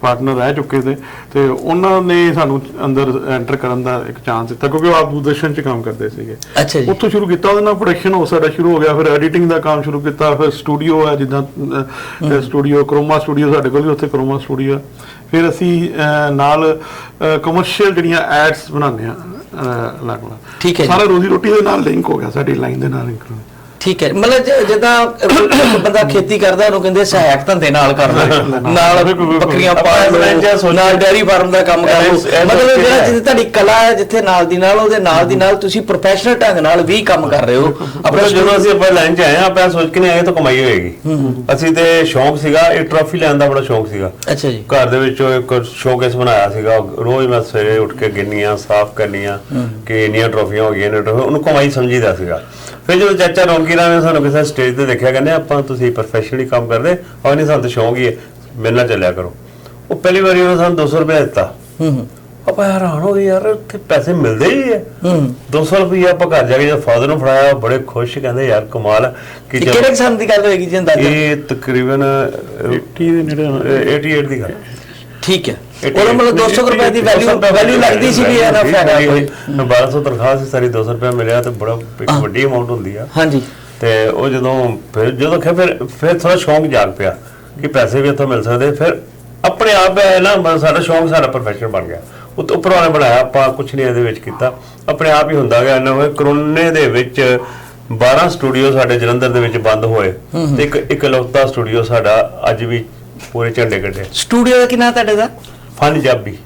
ਪਾਰਟਨਰ ਰਹਿ ਚੁੱਕੇ ਨੇ ਤੇ ਉਹਨਾਂ ਨੇ ਸਾਨੂੰ ਅੰਦਰ ਐਂਟਰ ਕਰਨ ਦਾ ਇੱਕ ਚਾਂਸ ਦਿੱਤਾ ਕਿਉਂਕਿ ਉਹ ਆਪ ਦੂਰਦਰਸ਼ਨ 'ਚ ਕੰਮ ਕਰਦੇ ਸੀਗੇ। ਅੱਛਾ ਜੀ। ਉੱਥੋਂ ਸ਼ੁਰੂ ਕੀਤਾ ਉਹਦੇ ਨਾਲ ਪ੍ਰੋਡਕਸ਼ਨ ਹੋ ਸਾਡਾ ਸ਼ੁਰੂ ਹੋ ਗਿਆ ਫਿਰ ਐਡੀਟਿੰਗ ਦਾ ਕੰਮ ਸ਼ੁਰੂ ਕੀਤਾ ਫਿਰ ਸਟੂਡੀਓ ਹੈ ਜਿੱਦਾਂ ਸਟੂਡੀਓ ਕਰੋਮਾ ਸਟੂਡੀਓ ਸਾਡੇ ਕੋਲ ਵੀ ਉੱਥੇ ਕਰੋਮਾ ਸਟੂਡੀਓ ਹੈ। ਫਿਰ ਅਸੀਂ ਨਾਲ ਕਮਰਸ਼ੀਅਲ ਜਿਹੜੀਆਂ ਐਡਸ ਬਣਾਉਂਦੇ ਆ ਅਲੱਗ ਅਲੱਗ ਠੀਕ ਹੈ। ਸਾਰਾ ਰੋਜ਼ੀ ਰੋਟੀ ਦੇ ਨਾਲ ਲਿੰਕ ਹੋ ਗਿਆ ਸਾਡੀ ਲਾਈਨ ਦੇ ਨਾਲ ਲਿੰਕ ਠੀਕ ਹੈ। ਮਤਲਬ ਜਿੱਦਾਂ [coughs] ਬੰਦਾ ਖੇਤੀ ਕਰਦਾ ਉਹਨੂੰ ਕਹਿੰਦੇ ਸਹਾਇਕ ਧੰਦੇ ਨਾਲ ਕਰਦਾ ਨਾਲ ਬੱਕਰੀਆਂ ਪਾਲ ਲਓ ਨਾਲ ਡੈਰੀ ਫਾਰਮ ਦਾ ਕੰਮ ਕਰ ਲਓ। ਮਤਲਬ ਜਿਹੜਾ ਜਿੱਥੇ ਤੁਹਾਡੀ ਕਲਾ ਹੈ ਜਿੱਥੇ ਨਾਲ ਦੀ ਨਾਲ ਉਹਦੇ ਨਾਲ ਦੀ ਨਾਲ ਤੁਸੀਂ ਪ੍ਰੋਫੈਸ਼ਨਲ ਢੰਗ ਨਾਲ ਵੀ ਕੰਮ ਕਰ ਰਹੇ ਹੋ। ਆਪਣਾ ਜਦੋਂ ਅਸੀਂ ਆਪਾਂ ਲਾਈਨ 'ਚ ਆਏ ਆ ਆਪਾਂ ਸੋਚ ਕੇ ਨਹੀਂ ਆਏ ਤਾਂ ਕਮਾਈ ਹੋਏਗੀ। ਅਸੀਂ ਤੇ ਸ਼ੌਂਕ ਸੀਗਾ ਇਹ ਟਰਾਫੀ ਲੈਣ ਦਾ ਬੜਾ ਸ਼ੌਂਕ ਸੀਗਾ। ਅੱਛਾ ਜੀ। ਘਰ ਦੇ ਵਿੱਚ ਇੱਕ ਸ਼ੋਕੇਸ ਬਣਾਇਆ ਸੀਗਾ। ਰੋਜ਼ ਮੈਂ ਸਵੇਰੇ ਉੱਠ ਕੇ ਗਿਣਨੀਆਂ ਸਾਫ਼ ਕਰਨੀਆਂ ਕਿ ਇੰਨੀਆਂ ਟਰੋਫੀਆਂ ਹੋ ਗਈਆਂ ਨੇ ਉਹਨੂੰ ਕਮਾਈ ਸਮਝੀਦਾ ਸੀਗਾ। ਫਿਰ ਜਦੋਂ ਚਾਚਾ ਰੌਂਕੀ ਰਾਮ ਨੇ ਸਾਨੂੰ ਕਿਸੇ ਸਟੇਜ ਤੇ ਦੇਖਿਆ ਕਹਿੰਦੇ ਆਪਾਂ ਤੁਸੀਂ ਪ੍ਰੋਫੈਸ਼ਨਲੀ ਕੰਮ ਕਰਦੇ ਔਰ ਨਹੀਂ ਸਾਨੂੰ ਤਾਂ ਸ਼ੌਂਕ ਹੀ ਹੈ ਮੇਰੇ ਨਾਲ ਚੱਲਿਆ ਕਰੋ। ਉਹ ਪਹਿਲੀ ਵਾਰੀ ਉਹਨੇ ਸਾਨੂੰ 200 ਰੁਪਏ ਦਿੱਤਾ। ਹੂੰ ਹੂੰ। ਆਪਾਂ ਹੈਰਾਨ ਹੋ ਗਏ ਯਾਰ ਇੱਥੇ ਪੈਸੇ ਮਿਲਦੇ ਹੀ ਹੈ। ਹੂੰ। 200 ਰੁਪਏ ਆਪਾਂ ਘਰ ਜਾ ਕੇ ਜਦ ਫਾਦਰ ਨੂੰ ਫੜਾਇਆ ਬੜੇ ਖੁਸ਼ ਕਹਿੰਦੇ ਯਾਰ ਕਮਾਲ ਕਿ ਕਿਹੜੇ ਕਿਸਮ ਦੀ ਗੱਲ ਹੋਏਗੀ ਜੀ ਅੰਦਾਜ਼ਾ? ਇਹ ਤਕਰੀਬਨ ਅਹ, 80 ਦੇ ਨੇੜੇ ਹੋਣਾ। ਅਹ, 88 ਦੀ ਗੱਲ ਠੀਕ ਹੈ। ਉਹਦਾ ਮਤਲਬ 200 ਰੁਪਏ ਦੀ ਵੈਲਿਊ ਵੈਲਿਊ ਲੱਗਦੀ ਸੀ ਵੀ ਇਹਦਾ ਫਾਇਦਾ ਕੋਈ। 1200 ਤਨਖਾਹ ਸੀ ਸਾਰੀ 200 ਰੁਪਏ ਮਿਲਿਆ ਤੇ ਬੜਾ ਇੱਕ ਵੱਡੀ ਅਮਾਉਂਟ ਹੁੰਦੀ ਆ। ਹਾਂਜੀ। ਤੇ ਉਹ ਜਦੋਂ ਫਿਰ ਜਦੋਂ ਕਿ ਫਿਰ ਫਿਰ ਥੋੜਾ ਸ਼ੌਂਕ ਜਾਗ ਪਿਆ ਕਿ ਪੈਸੇ ਵੀ ਇੱਥੋਂ ਮਿਲ ਸਕਦੇ। ਫਿਰ ਆਪਣੇ ਆਪ ਹੈ ਨਾ ਸਾਡਾ ਸ਼ੌਂਕ ਸਾਡਾ ਪ੍ਰੋਫੈਸ਼ਨ ਬਣ ਗਿਆ। ਉਹ ਉੱਪਰੋਂ ਵਾਲੇ ਬਣਾਇਆ ਆਪਾਂ ਕੁਝ ਨਹੀਂ ਇਹਦੇ ਵਿੱਚ ਕੀਤਾ। ਆਪਣੇ ਆਪ ਹੀ ਹੁੰਦਾ ਗਿਆ। ਨਾ ਹੋਏ ਕਰੋਨੇ ਦੇ ਵਿੱਚ 12 ਸਟੂਡੀਓ ਸਾਡੇ ਜਲੰਧਰ ਦੇ ਵਿੱਚ ਬੰਦ ਹੋਏ। ਤੇ ਇੱਕ ਇਕਲੌਤਾ ਸਟੂਡੀਓ ਸਾਡਾ ਅੱਜ ਵੀ ਪੂਰੇ ਝੰਡੇ ਕੱਢੇ। ਸਟੂਡੀਓ ਦਾ ਕੀ ਨਾਂ ਤੁਹਾਡੇ ਦਾ? ਫਨ ਜਾਬੀ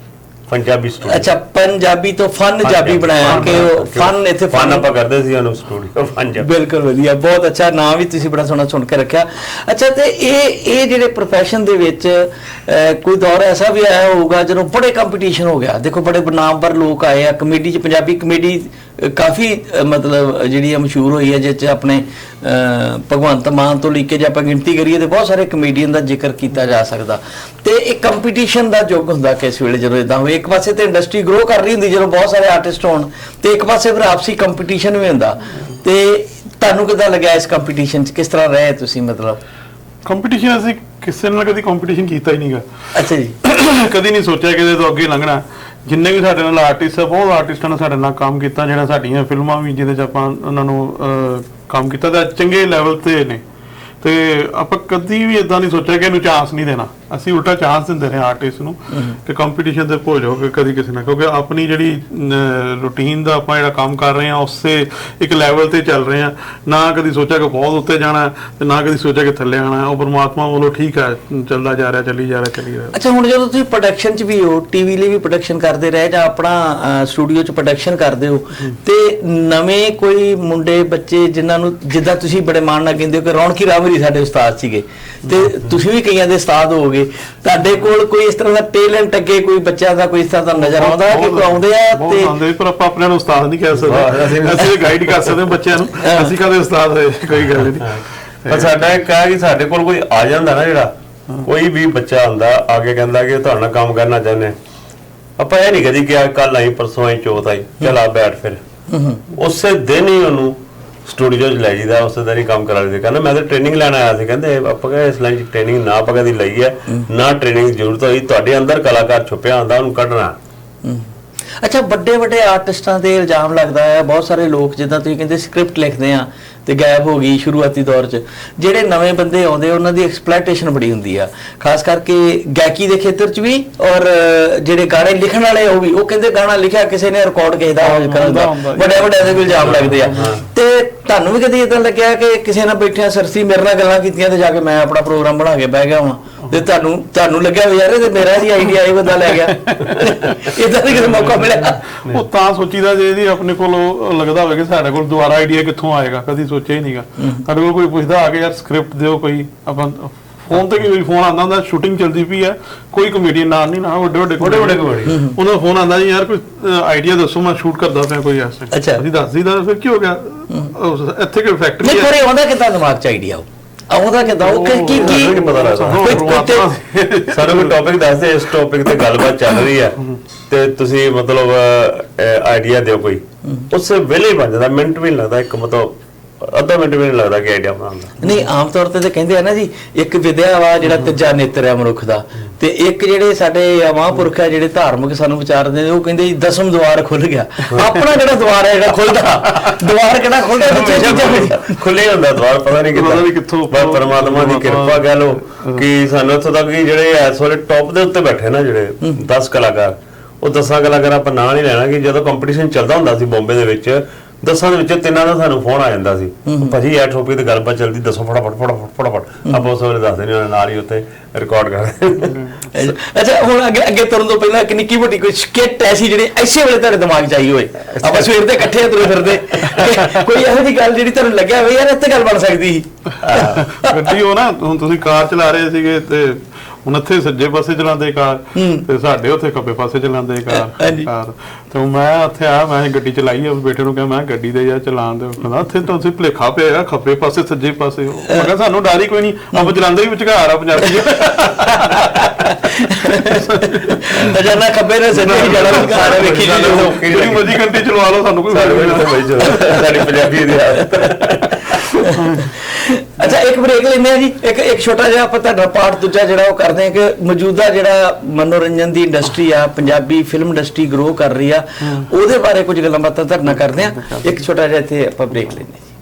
ਪੰਜਾਬੀ ਸਟੂਡੀਓ ਅੱਛਾ ਪੰਜਾਬੀ ਤੋਂ ਫਨ ਜਾਬੀ ਬਣਾਇਆ ਕਿ ਉਹ ਫਨ ਇੱਥੇ ਫਨ ਫਨ ਆਪਾਂ ਕਰਦੇ ਸੀ ਉਹਨੂੰ ਸਟੂਡੀਓ ਪੰਜਾਬੀ ਬਿਲਕੁਲ ਵਧੀਆ ਬਹੁਤ ਅੱਛਾ ਨਾਮ ਵੀ ਤੁਸੀਂ ਬੜਾ ਸੋਹਣਾ ਚੁਣ ਕੇ ਰੱਖਿਆ। ਅੱਛਾ ਤੇ ਇਹ ਇਹ ਜਿਹੜੇ profession ਦੇ ਵਿੱਚ ਕੋਈ ਦੌਰ ਐਸਾ ਵੀ ਆਇਆ ਹੋਊਗਾ ਜਦੋਂ ਬੜੇ ਕੰਪੀਟੀਸ਼ਨ ਹੋ ਗਿਆ। ਦੇਖੋ ਬੜੇ ਨਾਮਵਰ ਲੋਕ ਆਏ ਆ ਕਮੇਡੀ ਚ ਪੰਜਾਬੀ ਕਮੇਡੀ ਕਾਫੀ ਮਤਲਬ ਜਿਹੜੀ ਆ ਮਸ਼ਹੂਰ ਹੋਈ ਹੈ ਜਿਸ ਚ ਆਪਣੇ ਭਗਵੰਤ ਮਾਨ ਤੋਂ ਲੈ ਕੇ ਜੇ ਆਪਾਂ ਗਿਣਤੀ ਕਰੀਏ ਤੇ ਬਹੁਤ ਸਾਰੇ ਕਮੇਡੀਅਨ ਦਾ ਜ਼ਿਕਰ ਕੀਤਾ ਜਾ ਸਕਦਾ। ਤੇ ਇਹ ਕੰਪੀਟੀਸ਼ਨ ਦਾ ਯੁੱਗ ਹੁੰਦਾ ਕਿਸ ਵੇਲੇ ਜਦੋਂ ਇਦਾਂ ਹੋਵੇ ਇੱਕ ਪਾਸੇ ਤੇ ਇੰਡਸਟਰੀ ਗਰੋ ਕਰ ਰਹੀ ਹੁੰਦੀ ਜਦੋਂ ਬਹੁਤ ਸਾਰੇ ਆਰਟਿਸਟ ਹੋਣ ਤੇ ਇੱਕ ਪਾਸੇ ਫਿਰ ਆਪਸੀ ਕੰਪੀਟੀਸ਼ਨ ਵੀ ਹੁੰਦਾ। ਤੇ ਤੁਹਾਨੂੰ ਕਿਦਾਂ ਲੱਗਿਆ ਇਸ ਕੰਪੀਟੀਸ਼ਨ 'ਚ? ਕਿਸ ਤਰ੍ਹਾਂ ਰਹੇ ਤੁਸੀਂ ਮਤਲਬ? ਕੰਪੀਟੀਸ਼ਨ ਅਸੀਂ ਕਿਸੇ ਨਾਲ ਕਦੀ ਕੰਪੀਟੀਸ਼ਨ ਕੀਤਾ ਹੀ ਨਹੀਂਗਾ ਅੱਛਾ ਜੀ। [coughs] ਕਦੀ ਨਹੀਂ ਸੋਚਿਆ ਕਿ ਇਹਦੇ ਤੋਂ ਅੱਗੇ ਲੰਘਣਾ। ਜਿੰਨੇ ਵੀ ਸਾਡੇ ਨਾਲ ਆਰਟਿਸਟ ਆ ਬਹੁਤ ਆਰਟਿਸਟਾਂ ਨੇ ਸਾਡੇ ਨਾਲ ਕੰਮ ਕੀਤਾ ਜਿਹੜਾ ਸਾਡੀਆਂ ਫਿਲਮਾਂ ਵੀ ਜਿਹਦੇ ਚ ਆਪਾਂ ਉਹਨਾਂ ਨੂੰ ਅਹ, ਕੰਮ ਕੀਤਾ ਤੇ ਚੰਗੇ ਲੈਵਲ ਤੇ ਨੇ। ਤੇ ਆਪਾਂ ਕਦੀ ਵੀ ਇਦਾਂ ਨਹੀਂ ਸੋਚਿਆ ਕਿ ਇਹਨੂੰ ਚਾਂਸ ਨਹੀਂ ਦੇਣਾ। ਅਸੀਂ ਉਲਟਾ ਚਾਂਸ ਦਿੰਦੇ ਰਹੇ ਆਰਟਿਸਟ ਨੂੰ ਕਿ ਕੰਪੀਟੀਸ਼ਨ ਤੇ ਭੁੱਲ ਜਾਓ ਕਿ ਕਦੀ ਕਿਸੇ ਨਾਲ। ਕਿਉਂਕਿ ਆਪਣੀ ਜਿਹੜੀ ਰੂਟੀਨ ਦਾ ਆਪਾਂ ਜਿਹੜਾ ਕੰਮ ਕਰ ਰਹੇ ਹਾਂ, ਉਸੇ ਇੱਕ ਲੈਵਲ ਤੇ ਚੱਲ ਰਹੇ ਹਾਂ। ਨਾ ਕਦੀ ਸੋਚਿਆ ਕਿ ਬਹੁਤ ਉੱਤੇ ਜਾਣਾ ਤੇ ਨਾ ਕਦੀ ਸੋਚਿਆ ਕਿ ਥੱਲੇ ਆਣਾ ਉਹ ਪਰਮਾਤਮਾ ਵੱਲੋਂ ਠੀਕ ਹੈ, ਚੱਲਦਾ ਜਾ ਰਿਹਾ, ਚੱਲੀ ਜਾ ਰਿਹਾ, ਚੱਲੀ ਜਾ ਰਿਹਾ। ਅੱਛਾ, ਹੁਣ ਜਦੋਂ ਤੁਸੀਂ ਪ੍ਰੋਡਕਸ਼ਨ 'ਚ ਵੀ ਹੋ ਟੀਵੀ ਲਈ ਵੀ ਪ੍ਰੋਡਕਸ਼ਨ ਕਰਦੇ ਰਹੇ ਜਾਂ ਆਪਣਾ ਸਟੂਡੀਓ 'ਚ ਪ੍ਰੋਡਕਸ਼ਨ ਕਰਦੇ ਹੋ, ਤੇ ਨਵੇਂ ਕੋਈ ਮੁੰਡੇ, ਬੱਚੇ ਜਿਨ੍ਹਾਂ ਨੂੰ ਜਿੱਦਾਂ ਤੁਸੀਂ ਬੜੇ ਮਾਣ ਨਾਲ ਕਹਿੰਦੇ ਹੋ ਕਿ ਰੌਣਕੀ ਰਾਵਰੀ ਸਾਡੇ ਉਸਤਾਦ ਸੀਗੇ। ਤੇ ਤੁਸੀਂ ਵੀ ਕਈਆਂ ਦੇ ਉਸਤਾਦ ਹੋਵੋਗੇ। ਤੁਹਾਡੇ ਕੋਲ ਕੋਈ ਇਸ ਤਰ੍ਹਾਂ ਦਾ ਟੈਲੈਂਟ ਅੱਗੇ ਕੋਈ ਬੱਚਾ ਦਾ ਕੋਈ ਇਸ ਤਰ੍ਹਾਂ ਦਾ ਨਜ਼ਰ ਆਉਂਦਾ ਹੈ ਕਿ ਕੋਈ ਆਉਂਦੇ ਆ ਤੇ ਆਉਂਦੇ ਪਰ ਆਪਾਂ ਆਪਣੇ ਨੂੰ ਉਸਤਾਦ ਨਹੀਂ ਕਹਿ ਸਕਦੇ। ਅਸੀਂ- ਅਸੀਂ ਗਾਈਡ ਕਰ ਸਕਦੇ ਹਾਂ ਬੱਚਿਆਂ ਨੂੰ। ਅਸੀਂ ਕਦੇ ਉਸਤਾਦ ਹੋਏ ਕੋਈ ਗੱਲ ਨਹੀਂ। ਪਰ ਸਾਡਾ ਇੱਕ ਹੈ ਕਿ ਸਾਡੇ ਕੋਲ ਕੋਈ ਆ ਜਾਂਦਾ ਨਾ ਜਿਹੜਾ ਕੋਈ ਵੀ ਬੱਚਾ ਹੁੰਦਾ ਆ ਕੇ ਕਹਿੰਦਾ ਕਿ ਤੁਹਾਡੇ ਨਾਲ ਕੰਮ ਕਰਨਾ ਚਾਹੁੰਦੇ। ਆਪਾਂ ਇਹ ਨਹੀਂ ਕਦੀ ਕਿਹਾ ਕੱਲ ਆਈ ਪਰਸੋਂ ਆਈ ਚੌਥ ਆਈ ਚਲ ਆ ਬੈਠ ਫਿਰ। ਉਸੇ ਦਿਨ ਹੀ ਉਹਨੂੰ ਸਟੂਡੀਓ 'ਚ ਲੈ ਜੀਦਾ ਉਸੇ ਦਿਨ ਹੀ ਕੰਮ ਕਰਾ ਲਈਦਾ। ਕਹਿੰਦਾ ਮੈਂ ਤਾਂ ਟ੍ਰੇਨਿੰਗ ਲੈਣ ਆਇਆ ਸੀ। ਕਹਿੰਦੇ ਆਪਾਂ ਕਹਿੰਦੇ ਇਸ ਲਾਈਨ 'ਚ ਟ੍ਰੇਨਿੰਗ ਨਾ ਆਪਾਂ ਕਦੀ ਲਈ ਹੈ। ਨਾ ਟ੍ਰੇਨਿੰਗ ਜ਼ਰੂਰਤ ਹੋਈ ਤੁਹਾਡੇ ਅੰਦਰ ਕਲਾਕਾਰ ਛੁਪਿਆ ਹੁੰਦਾ ਉਹਨੂੰ ਕੱਢਣਾ। ਅੱਛਾ ਵੱਡੇ ਵੱਡੇ ਆਰਟਿਸਟਾਂ ਤੇ ਇਲਜ਼ਾਮ ਲੱਗਦਾ ਹੈ ਬਹੁਤ ਸਾਰੇ ਲੋਕ ਜਿੱਦਾਂ ਤੁਸੀਂ ਕਹਿੰਦੇ ਸਕ੍ਰਿਪਟ ਲਿਖਦੇ ਆ ਤੇ ਗਾਇਬ ਹੋ ਗਈ ਸ਼ੁਰੂਆਤੀ ਦੌਰ 'ਚ ਜਿਹੜੇ ਨਵੇਂ ਬੰਦੇ ਆਉਂਦੇ ਉਹਨਾਂ ਦੀ ਐਕਸਪਲੋਇਟੇਸ਼ਨ ਬੜੀ ਹੁੰਦੀ ਆ। ਖਾਸ ਕਰਕੇ ਗਾਇਕੀ ਦੇ ਖੇਤਰ 'ਚ ਵੀ ਔਰ ਜਿਹੜੇ ਗਾਣੇ ਲਿਖਣ ਵਾਲੇ ਉਹ ਵੀ ਉਹ ਕਹਿੰਦੇ ਗਾਣਾ ਲਿਖਿਆ ਕਿਸੇ ਨੇ ਰਿਕਾਰਡ ਕਿਸੇ ਦਾ ਕਰਨ ਦਾ। ਵੱਡੇ ਵੱਡੇ ਦੇ ਇਲਜ਼ਾਮ ਲੱਗਦੇ ਆ। ਤੇ ਤੁਹਾਨੂੰ ਵੀ ਕਦੀ ਇਦਾਂ ਲੱਗਿਆ ਕਿ ਕਿਸੇ ਨਾਲ ਬੈਠਿਆ ਸਰਸੀ ਮੇਰੇ ਨਾਲ ਗੱਲਾਂ ਕੀਤੀਆਂ ਤੇ ਜਾ ਕੇ ਮੈਂ ਆਪਣਾ ਪ੍ਰੋਗਰਾਮ ਬਣਾ ਕੇ ਬਹਿ ਗਿਆ ਹਾਂ ਤੇ ਤੁਹਾਨੂੰ ਤੁਹਾਨੂੰ ਲੱਗਿਆ ਵੀ ਯਾਰ ਇਹ ਤੇ ਮੇਰਾ ਹੀ ਆਈਡੀਆ ਇਹ ਬੰਦਾ ਲੈ ਗਿਆ। ਇਦਾਂ ਵੀ ਕਿਸੇ ਮੌਕਾ ਮਿਲਿਆ। ਉਹ ਤਾਂ ਸੋਚੀਦਾ ਜੇ ਇਹਦੀ ਆਪਣੇ ਕੋਲ ਉਹ ਲੱਗਦਾ ਹੋਵੇ ਕਿ ਸਾਡੇ ਕੋਲ ਦੁਬਾਰਾ ਆਈਡੀਆ ਕਿੱਥੋਂ ਆਏਗਾ ਕਦੀ ਸੋਚਿਆ ਹੀ ਨਹੀਂਗਾ ਸਾਡੇ ਕੋਲ ਕੋਈ ਪੁੱਛਦਾ ਆ ਕੇ ਯਾਰ ਸਕ੍ਰਿਪਟ ਦਿਓ ਕੋਈ ਆਪਾਂ ਫੋਨ ਤੇ ਕੋਈ ਫੋਨ ਆਉਂਦਾ ਹੁੰਦਾ ਸ਼ੂਟਿੰਗ ਚੱਲਦੀ ਪਈ ਹੈ ਕੋਈ ਕਮੇਡੀਅਨ ਨਾਲ ਨਹੀਂ ਨਾ ਵੱਡੇ ਵੱਡੇ ਵੱਡੇ ਵੱਡੇ comedian। ਉਹਨਾਂ ਦਾ ਫੋਨ ਆਉਂਦਾ ਜੀ ਯਾਰ ਕੋਈ ਆਈਡੀਆ ਦੱਸੋ ਮੈਂ ਸ਼ੂਟ ਕਰਦਾ ਪਿਆ ਕੋਈ ਐਸੇ। ਅੱਛਾ। ਅਸੀਂ ਦੱਸ ਦਈਦਾ ਫਿਰ ਕੀ ਹੋ ਗਿਆ? ਇੱਥੇ ਕੋਈ ਫੈਕਟਰੀ ਨਹੀਂ ਇਹ ਆਉਂਦਾ ਕਿਦਾਂ ਦਿਮਾਗ ਚ ਆਈਡੀਆ ਉਹ? ਆਉਂਦਾ ਕਿਦਾਂ ਉਹ ਕੀ ਕੀ? ਕੀ ਪਤਾ ਲੱਗਦਾ। ਸਾਨੂੰ ਕੋਈ ਟੌਪਿਕ ਦੱਸ ਦੇ ਇਸ ਟੌਪਿਕ ਤੇ ਗੱਲਬਾਤ ਚੱਲ ਰਹੀ ਹੈ। ਤੇ ਤੁਸੀਂ ਮਤਲਬ ਆਈਡੀਆ ਦਿਓ ਕੋਈ। ਉਸੇ ਵੇਲੇ ਬਣ ਜਾਂਦਾ ਮਿੰਟ ਵੀ ਲੱਗਦਾ ਇੱਕ ਮਤਲਬ ਅੱਧਾ ਮਿੰਟ ਵੀ ਨਹੀਂ ਲੱਗਦਾ ਕਿ ਆਈਡੀਆ ਬਣਾਉਣ ਦਾ। ਨਹੀਂ ਆਮ ਤੌਰ ਤੇ ਤਾਂ ਕਹਿੰਦੇ ਆ ਨਾ ਜੀ ਇੱਕ ਵਿਦਿਆ ਵਾ ਜਿਹੜਾ ਤੀਜਾ ਨੇਤਰ ਹੈ ਮਨੁੱਖ ਦਾ। ਤੇ ਇੱਕ ਜਿਹੜੇ ਸਾਡੇ ਮਹਾਂਪੁਰਖ ਆ ਜਿਹੜੇ ਧਾਰਮਿਕ ਸਾਨੂੰ ਵਿਚਾਰਦੇ ਨੇ ਉਹ ਕਹਿੰਦੇ ਜੀ ਦਸਮ ਦਵਾਰ ਖੁੱਲ ਗਿਆ। ਆਪਣਾ ਜਿਹੜਾ ਦਵਾਰ ਹੈ ਜਿਹੜਾ ਖੁੱਲਦਾ ਦਵਾਰ ਕਿਹੜਾ ਖੁੱਲਦਾ ਦੂਜੇ ਚੀਜ਼ਾਂ ਖੁੱਲੇ ਹੁੰਦਾ ਦਵਾਰ ਪਤਾ ਨਹੀਂ ਪਤਾ ਨਹੀਂ ਕਿੱਥੋਂ ਬਸ ਪਰਮਾਤਮਾ ਦੀ ਕਿਰਪਾ ਕਹਿ ਲੋ ਕਿ ਸਾਨੂੰ ਇੱਥੋਂ ਤੱਕ ਕਿ ਜਿਹੜੇ ਇਸ ਵੇਲੇ ਟੌਪ ਦੇ ਉੱਤੇ ਬੈਠੇ ਨਾ ਜਿਹੜੇ 10 ਕਲਾਕਾਰ ਉਹ 10 ਕਲਾਕਾਰ ਆਪਾਂ ਨਾਂ ਨਹੀਂ ਲੈਣਾ ਕਿ ਜਦੋਂ ਕੰਪੀਟੀਸ਼ਨ ਚੱਲਦਾ ਹੁੰਦਾ ਸੀ ਬੰਬੇ ਦੇ ਵਿੱਚ ਦਸਾਂ ਦੇ ਵਿੱਚ ਤਿੰਨਾਂ ਦਾ ਸਾਨੂੰ ਫੋਨ ਆ ਜਾਂਦਾ ਸੀ। ਭਾਜੀ ਇਹ ਟੌਪਿਕ ਤੇ ਗੱਲਬਾਤ ਚੱਲਦੀ ਦੱਸੋ ਫਟਾਫਟ ਫਟਾਫਟ ਫਟਾਫਟ। ਆਪਾਂ ਉਸ ਵੇਲੇ ਦੱਸਦੇ ਨਹੀਂ ਨਾਲ ਹੀ ਉੱਤੇ ਰਿਕਾਰਡ ਕਰਦੇ ਅੱਛਾ ਹੁਣ ਅੱਗੇ ਅੱਗੇ ਤੁਰਨ ਤੋਂ ਪਹਿਲਾਂ ਇੱਕ ਨਿੱਕੀ ਵੱਡੀ ਕੋਈ ਸਕਿੱਟ ਐਸੀ ਜਿਹੜੀ ਐਸੇ ਵੇਲੇ ਤੁਹਾਡੇ ਦਿਮਾਗ 'ਚ ਆਈ ਹੋਏ ਆਪਾਂ ਸਵੇਰ ਦੇ ਇਕੱਠੇ ਤੁਰੇ ਫਿਰਦੇ। ਕੋਈ ਇਹੋ ਜਿਹੀ ਗੱਲ ਜਿਹੜੀ ਤੁਹਾਨੂੰ ਲੱਗਿਆ ਹੋਵੇ ਯਾਰ ਇੱਥੇ ਗੱਲ ਬਣ ਸਕਦੀ ਸੀ। ਗੱਡੀ ਉਹ ਨਾ ਹੁਣ ਤੁਸੀਂ ਕਾਰ ਚਲਾ ਰਹੇ ਸੀਗੇ ਤੇ ਹੁਣ ਇੱਥੇ ਸੱਜੇ ਪਾਸੇ ਚਲਾਉਂਦੇ ਕਾਰ ਤੇ ਸਾਡੇ ਉੱਥੇ ਖੱਬੇ ਪਾਸੇ ਚਲਾਉਂਦੇ ਕਾਰ। ਕਾਰ। ਤੇ ਮੈਂ ਉੱਥੇ ਆ ਮੈਂ ਗੱਡੀ ਚਲਾਈ ਆ ਬੇਟੇ ਨੂੰ ਕਿਹਾ ਮੈਂ ਗੱਡੀ ਦੇ ਯਾਰ ਚਲਾਉਣ ਦੇ। ਕਹਿੰਦਾ ਇੱਥੇ ਤਾਂ ਤੁਸੀਂ ਭਲੇਖਾ ਪਿਆ ਆ ਖੱਬੇ ਪਾਸੇ ਸੱਜੇ ਪਾਸੇ। ਮੈਂ ਕਿਹਾ ਸਾਨੂੰ ਡਰ ਹੀ ਕੋਈ ਨਹੀਂ ਆਪਾਂ ਚਲਾਉਂਦੇ ਹੀ ਵਿਚਕਾਰ ਆ ਪੰਜਾਬੀ। ਅਜਾਨਾ ਖੱਬੇ ਨੇ ਸੱਜੇ ਹੀ ਜਾਣਾ ਵੀ ਘਰ ਵੇਖੀ ਜੀ ਜਦੋਂ ਜਿਹੜੀ ਮਰਜ਼ੀ ਘੰਟੇ ਚਲਵਾ ਲਓ ਸਾਨੂੰ ਕੋਈ ਵੇਲੇ ਨਹੀਂ। ਸਾਡੀ ਪੰਜਾਬੀ ਦੀ ਆਦਤ। [laughs] ਅੱਛਾ ਇੱਕ ਬ੍ਰੇਕ ਲੈਂਦੇ ਆ ਜੀ। ਇੱਕ ਇੱਕ ਛੋਟਾ ਜਿਹਾ ਆਪਾਂ ਤੁਹਾਡਾ ਪਾਰਟ ਦੂਜਾ ਜਿਹੜਾ ਉਹ ਕਰਦੇ ਆ ਕਿ ਮੌਜੂਦਾ ਜਿਹੜਾ ਮਨੋਰੰਜਨ ਦੀ ਇੰਡਸਟਰੀ ਆ ਪੰਜਾਬੀ ਫਿਲਮ ਇੰਡਸਟਰੀ ਗਰੋ ਕਰ ਰਹੀ ਆ ਉਹਦੇ ਬਾਰੇ ਕੁਝ ਗੱਲਾਂ ਬਾਤਾਂ ਤੁਹਾਡੇ ਨਾਲ ਕਰਦੇ ਆ ਇੱਕ ਛੋਟਾ ਜਿਹਾ ਇੱਥੇ ਆਪਾਂ ਬ੍ਰੇਕ ਲੈਂਦੇ ਜੀ।